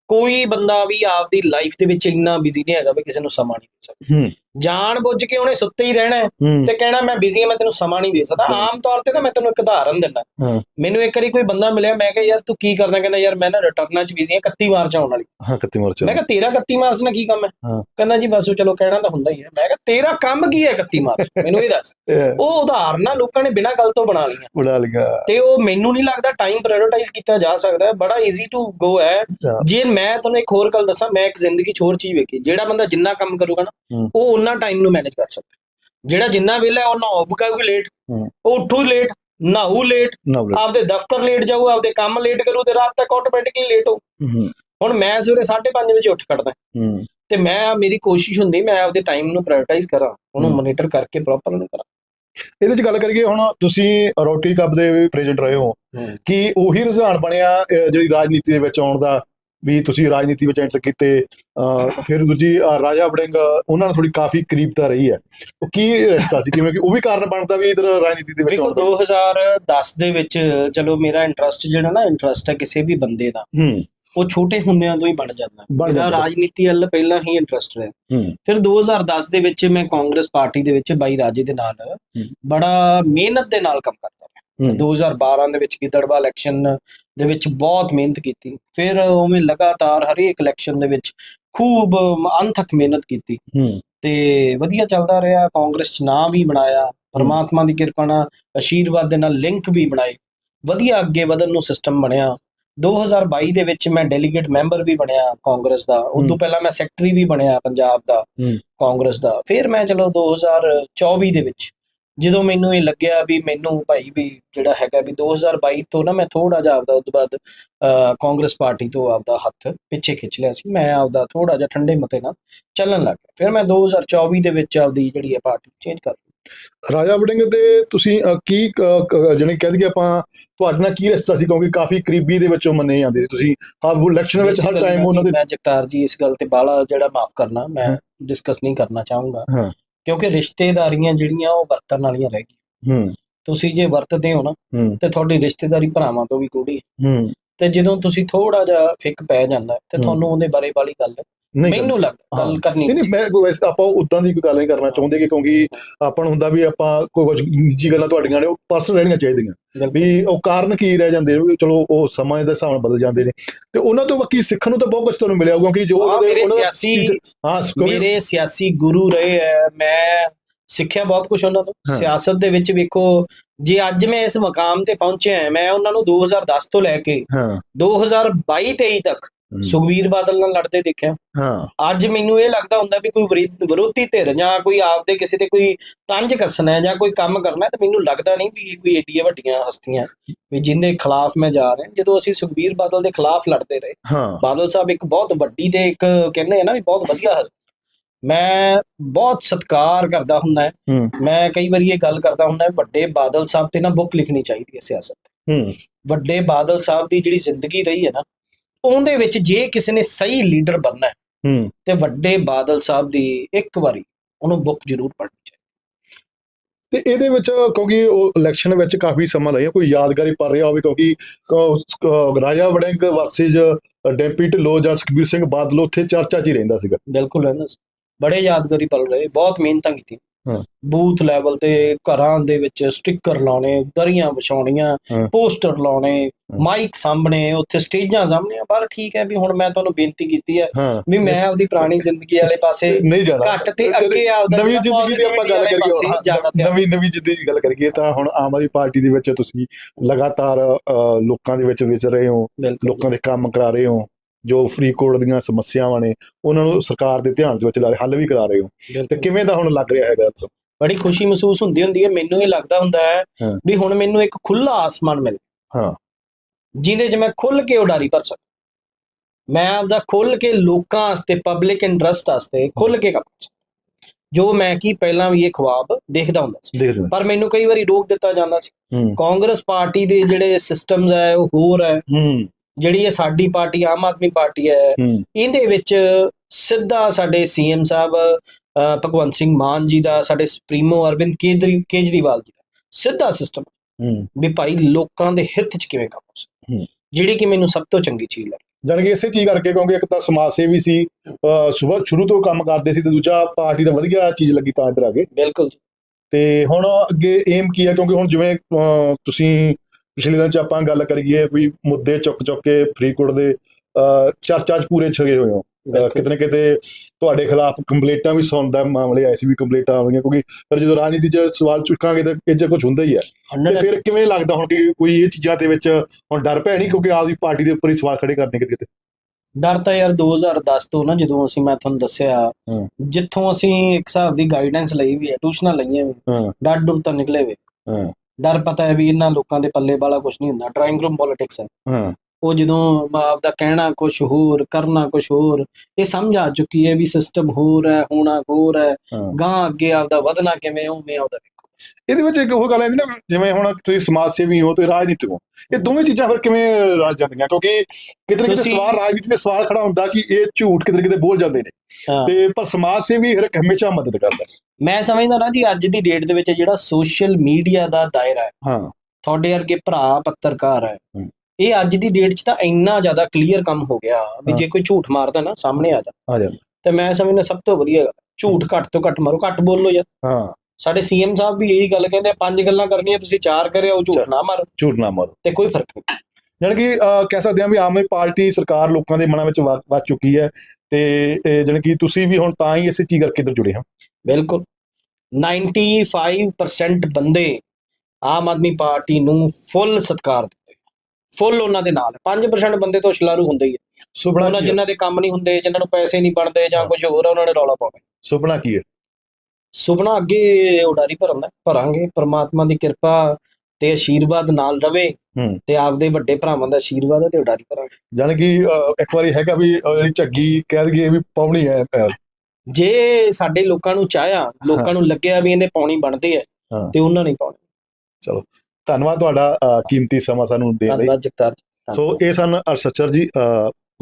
ਕੋਈ ਬੰਦਾ ਵੀ ਆਪਦੀ ਲਾਈਫ ਦੇ ਵਿੱਚ ਇੰਨਾ ਬਿਜ਼ੀ ਨਹੀਂ ਹੈਗਾ ਵੀ ਕਿਸੇ ਨੂੰ ਸਮਾਂ ਨਹੀਂ ਦੇ ਸਕਦਾ। ਜਾਣ ਬੁੱਝ ਕੇ ਉਹਨੇ ਸੁੱਤੇ ਹੀ ਰਹਿਣਾ ਹੈ ਤੇ ਕਹਿਣਾ ਮੈਂ ਬਿਜ਼ੀ ਹਾਂ ਮੈਂ ਤੈਨੂੰ ਸਮਾਂ ਨਹੀਂ ਦੇ ਸਕਦਾ। ਆਮ ਤੌਰ ਤੇ ਨਾ ਮੈਂ ਤੈਨੂੰ ਇੱਕ ਉਦਾਹਰਨ ਦਿੰਦਾ। ਮੈਨੂੰ ਇੱਕ ਵਾਰੀ ਕੋਈ ਬੰਦਾ ਮਿਲਿਆ ਮੈਂ ਕਿਹਾ ਯਾਰ ਤੂੰ ਕੀ ਕਰਦਾ? ਕਹਿੰਦਾ ਯਾਰ ਮੈਂ ਨਾ ਰਿਟਰਨਾਂ 'ਚ ਬਿਜ਼ੀ ਹਾਂ 31 ਮਾਰਚ ਆਉਣ ਵਾਲੀ। ਹਾਂ ਕੱਤੀ ਮੋਰਚਾ ਮੈਂ ਕਿਹਾ ਤੇਰਾ 31 ਮਾਰਚ ਨਾਲ ਕੀ ਕੰਮ ਹੈ। ਕਹਿੰਦਾ ਜੀ ਬਸ ਉਹ ਚਲੋ ਕਹਿਣਾ ਤਾਂ ਹੁੰਦਾ ਹੀ ਹੈ। ਮੈਂ ਕਿਹਾ ਤੇਰਾ ਕੰਮ ਕੀ ਹੈ 31 ਮਾਰਚ? ਮੈਨੂੰ ਇਹ ਦੱਸ। ਉਹ ਉਦਾਹਰਨਾਂ ਲੋਕਾਂ ਨੇ ਬਿਨਾਂ ਗੱਲ ਤੋਂ ਬਣਾ ਲਈਆਂ। ਬਣਾ ਲਿਆ ਤੇ ਉਹ ਮੈਨੂੰ ਨਹੀਂ ਲੱਗਦਾ ਟਾਈਮ ਪ੍ਰਾਇੋਰਟਾਈਜ਼ ਕੀਤਾ ਜਾ ਸਕਦਾ। ਹੈ ਬੜਾ ਈਜ਼ੀ ਟੂ ਗੋ ਹੈ। ਜੇ ਮੈਂ ਤੁਹਾਨੂੰ ਇੱਕ ਹੋਰ ਗੱਲ ਦੱਸਾਂ ਮੈਂ ਇੱਕ ਜ਼ਿੰਦਗੀ 'ਚ ਹੋਰ ਚੀਜ਼ ਵੇਖੀ। ਜਿਹੜਾ ਬੰਦਾ ਜਿੰਨਾ ਕੰਮ ਕਰੂਗਾ ਨਾ। ਉਹ ਉਹਨਾਂ ਟਾਈਮ ਨੂੰ ਮੈਨੇਜ ਕਰ ਸਕਦਾ ਜਿਹੜਾ ਜਿੰਨਾ ਵਿਹਲਾ ਹੈ, ਉਹ ਨਾ ਉੱਠੂਗਾ ਲੇਟ ਹੂੰ। ਉਹ ਉੱਠੂ ਲੇਟ ਨਹਾਊ ਲੇਟ। ਆਪਦੇ ਦਫ਼ਤਰ ਲੇਟ ਜਾਊ ਆਪਦੇ ਕੰਮ ਲੇਟ ਕਰੂ ਤੇ ਰਾਤ ਤੱਕ ਆਟੋਮੈਟਿਕਲੀ ਲੇਟ ਹੋ ਹੁਣ ਮੈਂ ਸਵੇਰੇ 5:30 ਵਜੇ ਉੱਠ ਖੜਦਾ ਤੇ ਮੈਂ ਮੇਰੀ ਕੋਸ਼ਿਸ਼ ਹੁੰਦੀ ਮੈਂ ਆਪਦੇ ਟਾਈਮ ਨੂੰ ਪ੍ਰਾਇੋਰਟਾਈਜ਼ ਕਰਾਂ ਉਹਨੂੰ। ਮੋਨੀਟਰ ਕਰਕੇ ਪ੍ਰੋਪਰ ਉਹਨੂੰ ਕਰਾਂ ਇਹਦੇ ਚ ਗੱਲ ਕਰੀਏ ਹੁਣ ਤੁਸੀਂ ਰੋਟੀ ਕੱਪ ਦੇ ਵੀ ਪ੍ਰੈਜ਼ੈਂਟ ਰਹੇ ਹੋ। ਕਿ ਉਹੀ ਰੁਝਾਨ ਬਣਿਆ ਜਿਹੜੀ ਰਾਜਨੀਤੀ ਦੇ ਵਿੱਚ ਆਉਣ ਦਾ ਵੀ ਤੁਸੀਂ ਰਾਜਨੀਤੀ ਵਿੱਚ ਐਂਟਰ ਕੀਤੇ ਫਿਰ ਦੂਜੀ ਰਾਜਾ ਵੜਿੰਗ ਉਹਨਾਂ ਨਾਲ ਥੋੜੀ ਕਾਫੀ ਕਰੀਬਤਾ ਰਹੀ ਹੈ। ਉਹ ਕੀ ਰਿਸ਼ਤਾ ਸੀ? ਕਿਵੇਂ ਕਿ ਉਹ ਵੀ ਕਾਰਨ ਬਣਦਾ ਵੀ ਇਧਰ ਰਾਜਨੀਤੀ ਦੇ ਵਿੱਚ ਦੇਖੋ ਆਉਣ ਦਾ? 2010 ਦੇ ਵਿੱਚ ਚਲੋ ਮੇਰਾ ਇੰਟਰਸਟ ਜਿਹੜਾ ਨਾ ਇੰਟਰਸਟ ਹੈ ਕਿਸੇ ਵੀ ਬੰਦੇ ਦਾ ਉਹ ਛੋਟੇ ਹੁੰਦਿਆਂ ਤੋਂ ਹੀ ਬਣ ਜਾਂਦਾ। ਮੇਰਾ। ਰਾਜਨੀਤੀ ਵੱਲ ਪਹਿਲਾਂ ਹੀ ਇੰਟਰਸਟ ਰਿਹਾ। ਹੂੰ। ਫਿਰ 2010 ਦੇ ਵਿੱਚ ਮੈਂ ਕਾਂਗਰਸ ਪਾਰਟੀ ਦੇ ਵਿੱਚ ਬਾਈ ਰਾਜੇ ਦੇ ਨਾਲ ਬੜਾ ਮਿਹਨਤ ਦੇ ਨਾਲ ਕੰਮ ਕਰਦਾ 2012 ਦੇ ਵਿੱਚ ਗਿੱਦੜਵਾ ਇਲੈਕਸ਼ਨ ਦੇ ਵਿੱਚ ਬਹੁਤ ਮਿਹਨਤ ਕੀਤੀ। ਫਿਰ ਉਵੇਂ ਲਗਾਤਾਰ ਹਰੇਕ ਇਲੈਕਸ਼ਨ ਦੇ ਵਿੱਚ ਖੂਬ ਅਣਥੱਕ ਮਿਹਨਤ ਕੀਤੀ। ਤੇ ਵਧੀਆ ਚੱਲਦਾ ਰਿਹਾ ਕਾਂਗਰਸ ਚ ਨਾਂ ਵੀ ਬਣਾਇਆ ਪਰਮਾਤਮਾ ਦੀ ਕਿਰਪਾ ਨਾਲ ਆਸ਼ੀਰਵਾਦ ਦੇ ਨਾਲ ਲਿੰਕ ਵੀ ਬਣਾਏ। ਵਧੀਆ ਅੱਗੇ ਵਧਣ ਨੂੰ ਸਿਸਟਮ ਬਣਿਆ। 2022 ਦੇ ਵਿੱਚ ਮੈਂ ਡੈਲੀਗੇਟ ਮੈਂਬਰ ਵੀ ਬਣਿਆ ਕਾਂਗਰਸ ਦਾ। ਉਸ ਤੋਂ। ਪਹਿਲਾਂ ਮੈਂ ਸੈਕਟਰੀ ਵੀ ਬਣਿਆ ਪੰਜਾਬ ਦਾ। ਕਾਂਗਰਸ ਦਾ। ਫਿਰ ਮੈਂ ਚਲੋ 2024 ਦੇ ਵਿੱਚ ਜਦੋਂ ਮੈਨੂੰ ਇਹ ਲੱਗਿਆ ਵੀ ਮੈਨੂੰ ਭਾਈ ਵੀ ਜਿਹੜਾ ਹੈਗਾ ਵੀ 2022 ਤੋਂ ਨਾ ਮੈਂ ਥੋੜਾ ਜਿਹਾ ਆਪਦਾ ਉਸ ਤੋਂ ਬਾਅਦ ਕਾਂਗਰਸ ਪਾਰਟੀ ਤੋਂ ਆਪਦਾ ਹੱਥ ਪਿੱਛੇ ਖਿੱਚ ਲਿਆ ਸੀ। ਮੈਂ ਆਪਦਾ ਥੋੜਾ ਜਿਹਾ ਠੰਡੇ ਮਤੇ ਨਾਲ ਚੱਲਣ ਲੱਗ ਗਿਆ ਫਿਰ ਮੈਂ 2024 ਦੇ ਵਿੱਚ ਆਪਦੀ ਜਿਹੜੀ ਹੈ ਪਾਰਟੀ ਚੇਂਜ ਕਰ ਲਈ ਰਾਜਾ ਵੜਿੰਗ ਦੇ ਤੁਸੀਂ ਕੀ ਜਾਣੀ ਕਹਿ ਦਈਏ ਆਪਾਂ ਤੁਹਾਡੇ ਨਾਲ ਕੀ ਰਿਸ਼ਤਾ ਸੀ? ਕਿਉਂਕਿ ਕਾਫੀ ਕਰੀਬੀ ਦੇ ਵਿੱਚੋਂ ਮੰਨੇ ਜਾਂਦੇ ਸੀ ਤੁਸੀਂ। ਹਰ ਇਲੈਕਸ਼ਨ ਵਿੱਚ ਹਰ ਟਾਈਮ ਉਹਨਾਂ ਦੇ ਮੈਂ ਜਗਤਾਰ ਜੀ ਇਸ ਗੱਲ ਤੇ ਬਾਲਾ ਜਿਹੜਾ ਮਾਫ ਕਰਨਾ ਮੈਂ। ਡਿਸਕਸ ਨਹੀਂ ਕਰਨਾ ਚਾਹੂੰਗਾ। ਹਾਂ। ਕਿਉਂਕਿ ਰਿਸ਼ਤੇਦਾਰੀਆਂ ਜਿਹੜੀਆਂ ਉਹ ਵਰਤਣ ਵਾਲੀਆਂ ਰਹਿ ਗਈਆਂ। ਹੂੰ। ਤੁਸੀਂ ਜੇ ਵਰਤਦੇ ਹੋ ਨਾ ਤੇ ਤੁਹਾਡੀ ਰਿਸ਼ਤੇਦਾਰੀ ਭਰਾਵਾਂ ਤੋਂ ਵੀ ਗੂੜੀ ਹੈ। ਹੂੰ। ਤੇ ਜਦੋਂ ਤੁਸੀਂ ਥੋੜਾ ਜਿਹਾ ਫਿੱਕ ਪੈ ਜਾਂਦਾ ਤੇ। ਤੁਹਾਨੂੰ ਉਹਦੇ ਬਾਰੇ ਵਾਲੀ ਗੱਲ ਮੈਨੂੰ ਲੱਗਦਾ ਗੱਲ। ਕਰਨੀ ਨਹੀਂ ਨਹੀਂ ਮੈਂ ਵੈਸੇ ਆਪਾਂ ਉਦਾਂ ਦੀ ਕੋਈ ਗੱਲ ਨਹੀਂ ਕਰਨਾ ਚਾਹੁੰਦੇ ਕਿ ਕਿਉਂਕਿ ਆਪਾਂ ਨੂੰ ਹੁੰਦਾ ਵੀ ਆਪਾਂ ਕੋਈ ਕੁਝ ਨਿੱਜੀ ਗੱਲਾਂ ਤੁਹਾਡੀਆਂ ਨੇ ਉਹ ਪਰਸਨਲ ਰਹਿਣੀਆਂ ਚਾਹੀਦੀਆਂ। ਵੀ ਉਹ ਕਾਰਨ ਕੀ ਰਹਿ ਜਾਂਦੇ ਨੇ ਚਲੋ ਉਹ ਸਮਾਂ ਦੇ ਹਿਸਾਬ ਨਾਲ ਬਦਲ ਜਾਂਦੇ ਨੇ। ਤੇ ਉਹਨਾਂ ਤੋਂ ਬਾਕੀ ਸਿੱਖਣ ਨੂੰ ਤਾਂ ਬਹੁਤ ਕੁਝ ਤੁਹਾਨੂੰ ਮਿਲਿਆ ਹੋਊਗਾ ਕਿਉਂਕਿ ਜੋ ਉਹਨਾਂ ਦੇ ਸਿਆਸੀ ਹਾਂ ਮੇਰੇ ਸਿਆਸੀ ਗੁਰੂ ਰਹੇ ਮੈਂ ਸਿੱਖਿਆ ਬਹੁਤ ਕੁਝ ਉਹਨਾਂ ਤੋਂ। ਸਿਆਸਤ ਦੇ ਵਿੱਚ ਵੇਖੋ ਜੇ ਅੱਜ ਮੈਂ ਇਸ ਮਕਾਮ ਤੇ ਪਹੁੰਚਿਆ ਹਾਂ, ਮੈਂ ਉਹਨਾਂ ਨੂੰ 2010 ਤੋਂ ਲੈ ਕੇ ਹਾਂ। 2022 23 ਤੱਕ ਸੁਖਵੀਰ ਬਾਦਲ ਨਾਲ ਲੜਦੇ ਦੇਖਿਆ। ਹਾਂ। ਅੱਜ ਮੈਨੂੰ ਇਹ ਲੱਗਦਾ ਹੁੰਦਾ ਵੀ ਕੋਈ ਵਿਰੋਧ- ਧਿਰ ਜਾਂ ਕੋਈ ਆਪਦੇ ਕਿਸੇ ਤੇ ਕੋਈ ਤੰਜ ਕੱਸਣਾ ਹੈ ਜਾਂ ਕੋਈ ਕੰਮ ਕਰਨਾ ਹੈ ਤਾਂ ਮੈਨੂੰ ਲੱਗਦਾ ਨਹੀਂ ਵੀ ਇਹ ਕੋਈ ਏਡੀਆਂ ਵੱਡੀਆਂ ਹਸਤੀਆਂ ਵੀ ਜਿੰਦੇ ਖਿਲਾਫ ਮੈਂ ਜਾ ਰਿਹਾ ਜਦੋਂ ਅਸੀਂ ਸੁਖਬੀਰ ਬਾਦਲ ਦੇ ਖਿਲਾਫ ਲੜਦੇ ਰਹੇ ਹਾਂ। ਬਾਦਲ ਸਾਹਿਬ ਇੱਕ ਬਹੁਤ ਵੱਡੀ ਤੇ ਇੱਕ ਕਹਿੰਦੇ ਆ ਨਾ ਵੀ ਬਹੁਤ ਵਧੀਆ ਹਸਤੀ ਮੈਂ ਬਹੁਤ ਸਤਿਕਾਰ ਕਰਦਾ ਹੁੰਦਾ ਮੈਂ ਕਈ ਵਾਰੀ ਇਹ ਗੱਲ ਕਰਦਾ ਹੁੰਦਾ ਵੱਡੇ ਬਾਦਲ ਸਾਹਿਬ ਤੇ ਨਾ ਬੁੱਕ ਲਿਖਣੀ ਚਾਹੀਦੀ ਹੈ ਸਿਆਸਤ ਹੂੰ। ਵੱਡੇ ਬਾਦਲ ਸਾਹਿਬ ਦੀ ਜਿਹੜੀ ਜ਼ਿੰਦਗੀ ਰਹੀ ਹੈ ਨਾ ਉਹਦੇ ਵਿੱਚ ਜੇ ਕਿਸੇ ਨੇ ਸਹੀ ਲੀਡਰ ਬਣਨਾ ਹੈ ਹੂੰ। ਤੇ ਵੱਡੇ ਬਾਦਲ ਸਾਹਿਬ ਦੀ ਇੱਕ ਵਾਰੀ ਉਹਨੂੰ ਬੁੱਕ ਜ਼ਰੂਰ ਪੜ੍ਹਨੀ ਚਾਹੀਦੀ। ਤੇ ਇਹਦੇ ਵਿੱਚ ਕਿਉਂਕਿ ਉਹ ਇਲੈਕਸ਼ਨ ਵਿੱਚ ਕਾਫੀ ਸਮਾਂ ਲੱਗਿਆ ਕੋਈ ਯਾਦਗਾਰੀ ਪੜ ਰਿਹਾ ਹੋਵੇ ਕਿਉਂਕਿ ਰਾਜਾ ਵੜਿੰਗ ਵਰਸਸ ਡੈਂਪੀ ਢਿੱਲੋਂ ਜਾਂ ਸੁਖਬੀਰ ਸਿੰਘ ਬਾਦਲ ਉੱਥੇ ਚਰਚਾ 'ਚ ਹੀ ਰਹਿੰਦਾ ਸੀਗਾ। ਬਿਲਕੁਲ ਰਹਿੰਦਾ ਸੀ। ਬੜੇ ਯਾਦਗਾਰੀ ਪਲ ਰਹੇ ਬਹੁਤ ਮਿਹਨਤਾਂ ਕੀਤੀ। ਬੂਥ ਲੈਵਲ ਤੇ ਘਰਾਂ ਦੇ ਵਿੱਚ ਸਟicker ਲਾਉਣੇ ਦਰੀਆਂ ਵਿਛਾਉਣੀਆਂ। ਪੋਸਟਰ ਲਾਉਣੇ। ਮਾਈਕ ਸਾਹਮਣੇ ਉੱਥੇ ਸਟੇਜਾਂ ਸਾਹਮਣੇ ਪਰ ਠੀਕ ਹੈ ਵੀ ਹੁਣ ਮੈਂ ਤੁਹਾਨੂੰ ਬੇਨਤੀ ਕੀਤੀ ਹੈ ਵੀ ਮੈਂ ਆਪਦੀ ਪੁਰਾਣੀ ਜ਼ਿੰਦਗੀ ਵਾਲੇ ਪਾਸੇ ਘੱਟ ਤੇ ਅੱਗੇ ਆਪਦਾ ਨਵੀਂ ਜ਼ਿੰਦਗੀ ਦੀ ਆਪਾਂ ਗੱਲ ਕਰੀਏ ਨਵੀਂ ਨਵੀਂ ਜ਼ਿੰਦਗੀ ਦੀ ਗੱਲ ਕਰੀਏ ਤਾਂ ਹੁਣ ਆਮ ਆਦਮੀ ਪਾਰਟੀ ਦੇ ਵਿੱਚ ਤੁਸੀਂ ਲਗਾਤਾਰ ਲੋਕਾਂ ਦੇ ਵਿੱਚ ਵਿਚਰ ਰਹੇ ਹੋ ਲੋਕਾਂ ਦੇ ਕੰਮ ਕਰਾ ਰਹੇ ਹੋ ਜੋ ਫਰੀਦਕੋਟ ਦੀਆਂ ਸਮੱਸਿਆਵਾਂ ਨੇ ਉਹਨਾਂ ਨੂੰ ਸਰਕਾਰ ਦੇ ਧਿਆਨ ਦੇ ਵਿੱਚ ਲਾ ਰਹੇ ਹੱਲ ਵੀ ਕਰਾ ਰਹੇ ਹੋ ਤੇ। ਕਿਵੇਂ ਦਾ ਹੁਣ ਲੱਗ ਰਿਹਾ ਹੈਗਾ ਤੁਹਾਨੂੰ? ਬੜੀ ਖੁਸ਼ੀ ਮਹਿਸੂਸ ਹੁੰਦੀ ਹੁੰਦੀ ਹੈ ਮੈਨੂੰ ਇਹ ਲੱਗਦਾ ਹੁੰਦਾ ਹੈ। ਵੀ ਹੁਣ ਮੈਨੂੰ ਇੱਕ ਖੁੱਲਾ ਆਸਮਾਨ ਮਿਲ ਗਿਆ। ਹਾਂ। ਜਿਹਦੇ 'ਚ ਮੈਂ ਖੁੱਲ ਕੇ ਉਡਾਰੀ ਭਰ ਸਕਦਾ ਮੈਂ ਆਪਦਾ ਖੁੱਲ ਕੇ ਲੋਕਾਂ ਵਾਸਤੇ ਪਬਲਿਕ ਇੰਟਰਸਟ ਵਾਸਤੇ ਖੁੱਲ ਕੇ ਕੰਮ ਕਰ ਜੋ ਮੈਂ ਕੀ ਪਹਿਲਾਂ ਵੀ ਇਹ ਖੁਆਬ ਦੇਖਦਾ ਹੁੰਦਾ ਸੀ ਪਰ ਮੈਨੂੰ ਕਈ ਵਾਰੀ ਰੋਕ ਦਿੱਤਾ ਜਾਂਦਾ ਸੀ ਕਾਂਗਰਸ ਪਾਰਟੀ ਦੇ ਜਿਹੜੇ ਸਿਸਟਮਸ ਹੈ ਉਹ ਹੋਰ ਹੂੰ ਜਿਹੜੀ ਇਹ ਸਾਡੀ ਪਾਰਟੀ ਆਮ ਆਦਮੀ ਪਾਰਟੀ ਹੈ ਇਹਦੇ ਵਿੱਚ ਸਿੱਧਾ ਸਾਡੇ ਸੀਐਮ ਸਾਹਿਬ ਭਗਵੰਤ ਸਿੰਘ ਮਾਨ ਜੀ ਦਾ ਸਾਡੇ ਸੁਪਰੀਮੋ ਅਰਵਿੰਦ ਕੇਜਰੀ ਕੇਜਰੀਵਾਲ ਜੀ ਦਾ ਸਿੱਧਾ ਸਿਸਟਮ ਵੀ ਭਾਈ ਲੋਕਾਂ ਦੇ ਹਿੱਤ 'ਚ ਕਿਵੇਂ ਕੰਮ ਹੋ ਸਕਦਾ। ਜਿਹੜੀ ਕਿ ਮੈਨੂੰ ਸਭ ਤੋਂ ਚੰਗੀ ਚੀਜ਼ ਲੱਗੀ। ਜਾਣੀ ਕਿ ਇਸੇ ਚੀਜ਼ ਕਰਕੇ ਕਿਉਂਕਿ ਇੱਕ ਤਾਂ ਸਮਾਜ ਸੇਵੀ ਸੀ ਸਵੇਰ ਸ਼ੁਰੂ ਤੋਂ ਕੰਮ ਕਰਦੇ ਸੀ ਤੇ ਦੂਜਾ ਪਾਰਟੀ ਦਾ ਵਧੀਆ ਚੀਜ਼ ਲੱਗੀ ਤਾਂ ਇੱਧਰ ਆ ਗਏ ਬਿਲਕੁਲ ਤੇ ਹੁਣ ਅੱਗੇ ਏਮ ਕੀ ਹੈ ਕਿਉਂਕਿ ਹੁਣ ਜਿਵੇਂ ਤੁਸੀਂ ਪਿਛਲੇ ਦਿਨ ਚ ਆਪਾਂ ਗੱਲ ਕਰੀਏ ਵੀ ਮੁੱਦੇ ਚੁੱਕ ਚੁੱਕ ਕੇ ਫਰੀਦਕੋਟ ਦੇ ਚਰਚਾ ਚ ਪੂਰੇ ਛਗੇ ਹੋਏ ਹੋ। ਬਿਲਕੁਲ। ਕਿਤੇ ਤੁਹਾਡੇ ਖਿਲਾਫ ਕੰਪਲੇਂਟਾਂ ਵੀ ਸੁਣਦਾ ਮਾਮਲੇ ਆਏ ਸੀ ਵੀ ਕੰਪਲੇਂਟਾਂ ਆਉਣਗੀਆਂ ਕਿਉਂਕਿ ਫਿਰ ਜਦੋਂ ਰਾਜਨੀਤੀ 'ਚ ਸਵਾਲ ਚੁੱਕਾਂਗੇ ਤਾਂ ਇਹ 'ਚ ਕੁਝ ਹੁੰਦਾ ਹੀ ਹੈ। ਤੇ 100% ਫਿਰ ਕਿਵੇਂ ਲੱਗਦਾ ਹੁਣ ਕਿ ਕੋਈ ਇਹ ਚੀਜ਼ਾਂ ਦੇ ਵਿੱਚ ਹੁਣ ਡਰ ਪਿਆ ਨਹੀਂ ਕਿਉਂਕਿ ਆਪਦੀ ਪਾਰਟੀ ਦੇ ਉੱਪਰ ਹੀ ਸਵਾਲ ਖੜੇ ਕਰਨੇ ਕਿਤੇ ਕਿਤੇ? ਡਰ ਤਾਂ ਯਾਰ 2010 ਤੋਂ ਨਾ ਜਦੋਂ ਅਸੀਂ ਮੈਂ ਤੁਹਾਨੂੰ ਦੱਸਿਆ। ਜਿੱਥੋਂ ਅਸੀਂ ਇੱਕ ਹਿਸਾਬ ਦੀ ਗਾਈਡੈਂਸ ਲਈ ਵੀ ਹੈ ਟਿਊਸ਼ਨਾਂ ਲਈਆਂ ਵੀ ਡਰ ਡਰ ਤਾਂ ਨਿਕਲੇ ਵੇ। ਡਰ ਪਤਾ ਹੈ ਵੀ ਇਹਨਾਂ ਲੋਕਾਂ ਦੇ ਪੱਲੇ ਵਾਲਾ ਕੁਝ ਨਹੀਂ ਹੁੰਦਾ। ਡਰਾਇੰਗ ਰੂਮ ਪੋਲਿਟਿਕਸ ਹੈ। ਹਾਂ। ਉਹ ਜਦੋਂ ਆਪਦਾ ਕਹਿਣਾ ਕੁਝ ਹੋਰ ਕਰਨਾ ਕੁਝ ਹੋਰ ਇਹ ਸਮਝ ਆ ਚੁੱਕੀ ਹੈ ਵੀ ਸਿਸਟਮ ਹੋਰ ਹੈ ਹੋਣਾ ਹੋਰ ਹੈ। ਗਾਂ ਅੱਗੇ ਆਪਦਾ ਵਧਣਾ ਕਿਵੇਂ ਉਵੇਂ ਵੇਖੋ ਇਹਦੇ ਵਿੱਚ ਇੱਕ ਉਹ ਗੱਲ ਆਉਂਦੀ ਨਾ ਜਿਵੇਂ ਹੁਣ ਤੁਸੀਂ ਸਮਾਜ ਸੇਵੀ ਹੋ ਤੇ ਰਾਜਨੀਤਿਕ ਹੋ ਇਹ ਦੋਵੇਂ ਚੀਜ਼ਾਂ ਫਿਰ ਕਿਵੇਂ ਰਲ ਜਾਂਦੀਆਂ? ਕਿਉਂਕਿ ਕਿਤੇ ਕਿਤੇ ਸਵਾਲ ਰਾਜਨੀਤੀ ਦੇ ਸਵਾਲ ਖੜਾ ਹੁੰਦਾ ਕਿ ਇਹ ਝੂਠ ਕਿਤੇ ਕਿਤੇ ਬੋਲ ਜਾਂਦੇ ਨੇ। ਤੇ ਪਰ ਸਮਾਜ ਸੇਵੀ ਹਰ ਹਮੇਸ਼ਾ ਮਦਦ ਕਰਦਾ ਮੈਂ ਸਮਝਦਾ ਨਾ ਜੀ ਅੱਜ ਦੀ ਡੇਟ ਦੇ ਵਿੱਚ ਜਿਹੜਾ ਸੋਸ਼ਲ ਮੀਡੀਆ ਦਾ ਦਾਇਰਾ ਹੈ ਹਾਂ। ਤੁਹਾਡੇ ਵਰਗੇ ਭਰਾ ਪੱਤਰਕਾਰ ਹੈ। ਇਹ ਅੱਜ ਦੀ ਡੇਟ 'ਚ ਤਾਂ ਇੰਨਾ ਜ਼ਿਆਦਾ ਕਲੀਅਰ ਕੰਮ ਹੋ ਗਿਆ ਵੀ। ਜੇ ਕੋਈ ਝੂਠ ਮਾਰਦਾ ਨਾ ਸਾਹਮਣੇ ਆ ਜਾ। ਆ ਜਾਂਦਾ। ਤੇ ਮੈਂ ਸਮਝਦਾ ਸਭ ਤੋਂ ਵਧੀਆ ਝੂਠ ਘੱਟ ਤੋਂ ਘੱਟ ਮਾਰੋ ਘੱਟ ਬੋਲੋ ਯਾਰ। ਹਾਂ। ਸਾਡੇ ਸੀਐਮ ਸਾਹਿਬ ਵੀ ਇਹੀ ਗੱਲ ਕਹਿੰਦੇ ਆ, ਪੰਜ ਗੱਲਾਂ ਕਰਨੀਆਂ ਤੁਸੀਂ ਚਾਰ ਕਰਿਓ ਝੂਠ। ਨਾ ਮਾਰੋ। ਝੂਠ ਨਾ ਮਾਰੋ। ਤੇ ਕੋਈ ਫ਼ਰਕ ਨਹੀਂ। ਜਾਣੀ ਕਿ ਕਹਿ ਸਕਦੇ ਹਾਂ ਵੀ ਆਮ ਆਦਮੀ ਪਾਰਟੀ ਸਰਕਾਰ ਲੋਕਾਂ ਦੇ ਮਨਾਂ ਵਿੱਚ ਵੱਜ ਚੁੱਕੀ ਹੈ ਤੇ ਜਾਣੀ ਕਿ ਤੁਸੀਂ ਵੀ ਹੁਣ ਤਾਂ ਹੀ ਇਸੇ ਚੀਜ਼ ਕਰਕੇ ਇੱਧਰ ਜੁੜੇ ਹੋ। ਬਿਲਕੁਲ। 95% ਬੰਦੇ ਆਮ ਆਦਮੀ ਪਾਰਟੀ ਨੂੰ ਫੁੱਲ ਸਤਿਕਾਰ ਦਿੰਦੇ ਫੁੱਲ ਉਹਨਾਂ ਦੇ ਨਾਲ। 5% ਬੰਦੇ ਤੋਂ ਸ਼ਲਾਰੂ ਹੁੰਦੇ ਹੀ ਆ। ਸੁਪਨਾ ਉਹਨਾਂ ਹੈ? ਜਿਨ੍ਹਾਂ ਦੇ ਕੰਮ ਨਹੀਂ ਹੁੰਦੇ ਜਿਨ੍ਹਾਂ ਨੂੰ ਪੈਸੇ ਨਹੀਂ ਬਣਦੇ ਜਾਂ ਕੁਝ ਹੋਰ ਆ, ਉਹਨਾਂ ਨੇ ਰੌਲਾ ਪਾਉਣਾ। ਸੁਪਨਾ ਕੀ ਹੈ? ਸੁਪਨਾ ਅੱਗੇ ਉਡਾਰੀ ਭਰਨ ਦਾ ਭਰਾਂਗੇ ਪ੍ਰਮਾਤਮਾ ਦੀ ਕਿਰਪਾ ਤੇ ਆਸ਼ੀਰਵਾਦ ਨਾਲ ਰਵੇ। ਤੇ ਆਪਦੇ ਵੱਡੇ ਭਰਾਵਾਂ ਦਾ ਆਸ਼ੀਰਵਾਦ ਹੈ ਤੇ ਉਡਾਰੀ ਭਰਾਂਗੇ ਜਾਣੀ ਕਿ ਇੱਕ ਵਾਰੀ ਹੈਗਾ ਵੀ ਜਿਹੜੀ ਝੱਗੀ ਕਹਿ ਦਈਏ ਵੀ ਪਾਉਣੀ ਹੈ ਜੇ ਸਾਡੇ ਲੋਕਾਂ ਨੂੰ ਚਾਹਿਆ ਲੋਕਾਂ ਨੂੰ ਲੱਗਿਆ ਵੀ ਇਹਦੇ ਪੌਣੀ ਬਣਦੇ ਆ। ਤੇ ਉਹਨਾਂ ਨਹੀਂ ਪਾਉਣੀ। ਚਲੋ ਧੰਨਵਾਦ ਤੁਹਾਡਾ ਕੀਮਤੀ ਸਮਾਂ ਸਾਨੂੰ ਦੇਣ ਲਈ। ਧੰਨਵਾਦ ਜਗਤਾਰ ਜੀ। ਸੋ ਇਹ ਸਨ ਅਰਸਚਰ ਜੀ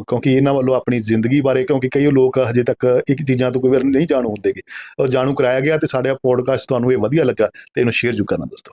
ਕਿਉਂਕਿ ਇਹਨਾਂ ਵੱਲੋਂ ਆਪਣੀ ਜ਼ਿੰਦਗੀ ਬਾਰੇ, ਕਿਉਂਕਿ ਕਈ ਲੋਕ ਹਜੇ ਤੱਕ ਇੱਕ ਚੀਜ਼ਾਂ ਤੋਂ ਕੋਈ ਵਾਰ ਨਹੀਂ ਜਾਣੂ ਹੁੰਦੇਗੇ। ਉਹ ਜਾਣੂ ਕਰਾਇਆ ਗਿਆ ਤੇ ਸਾਡਾ ਪੋਡਕਾਸਟ ਤੁਹਾਨੂੰ ਇਹ ਵਧੀਆ ਲੱਗਾ ਤੇ ਇਹਨੂੰ ਸ਼ੇਅਰ ਜ਼ਰੂਰ ਕਰਨਾ ਦੋਸਤੋ।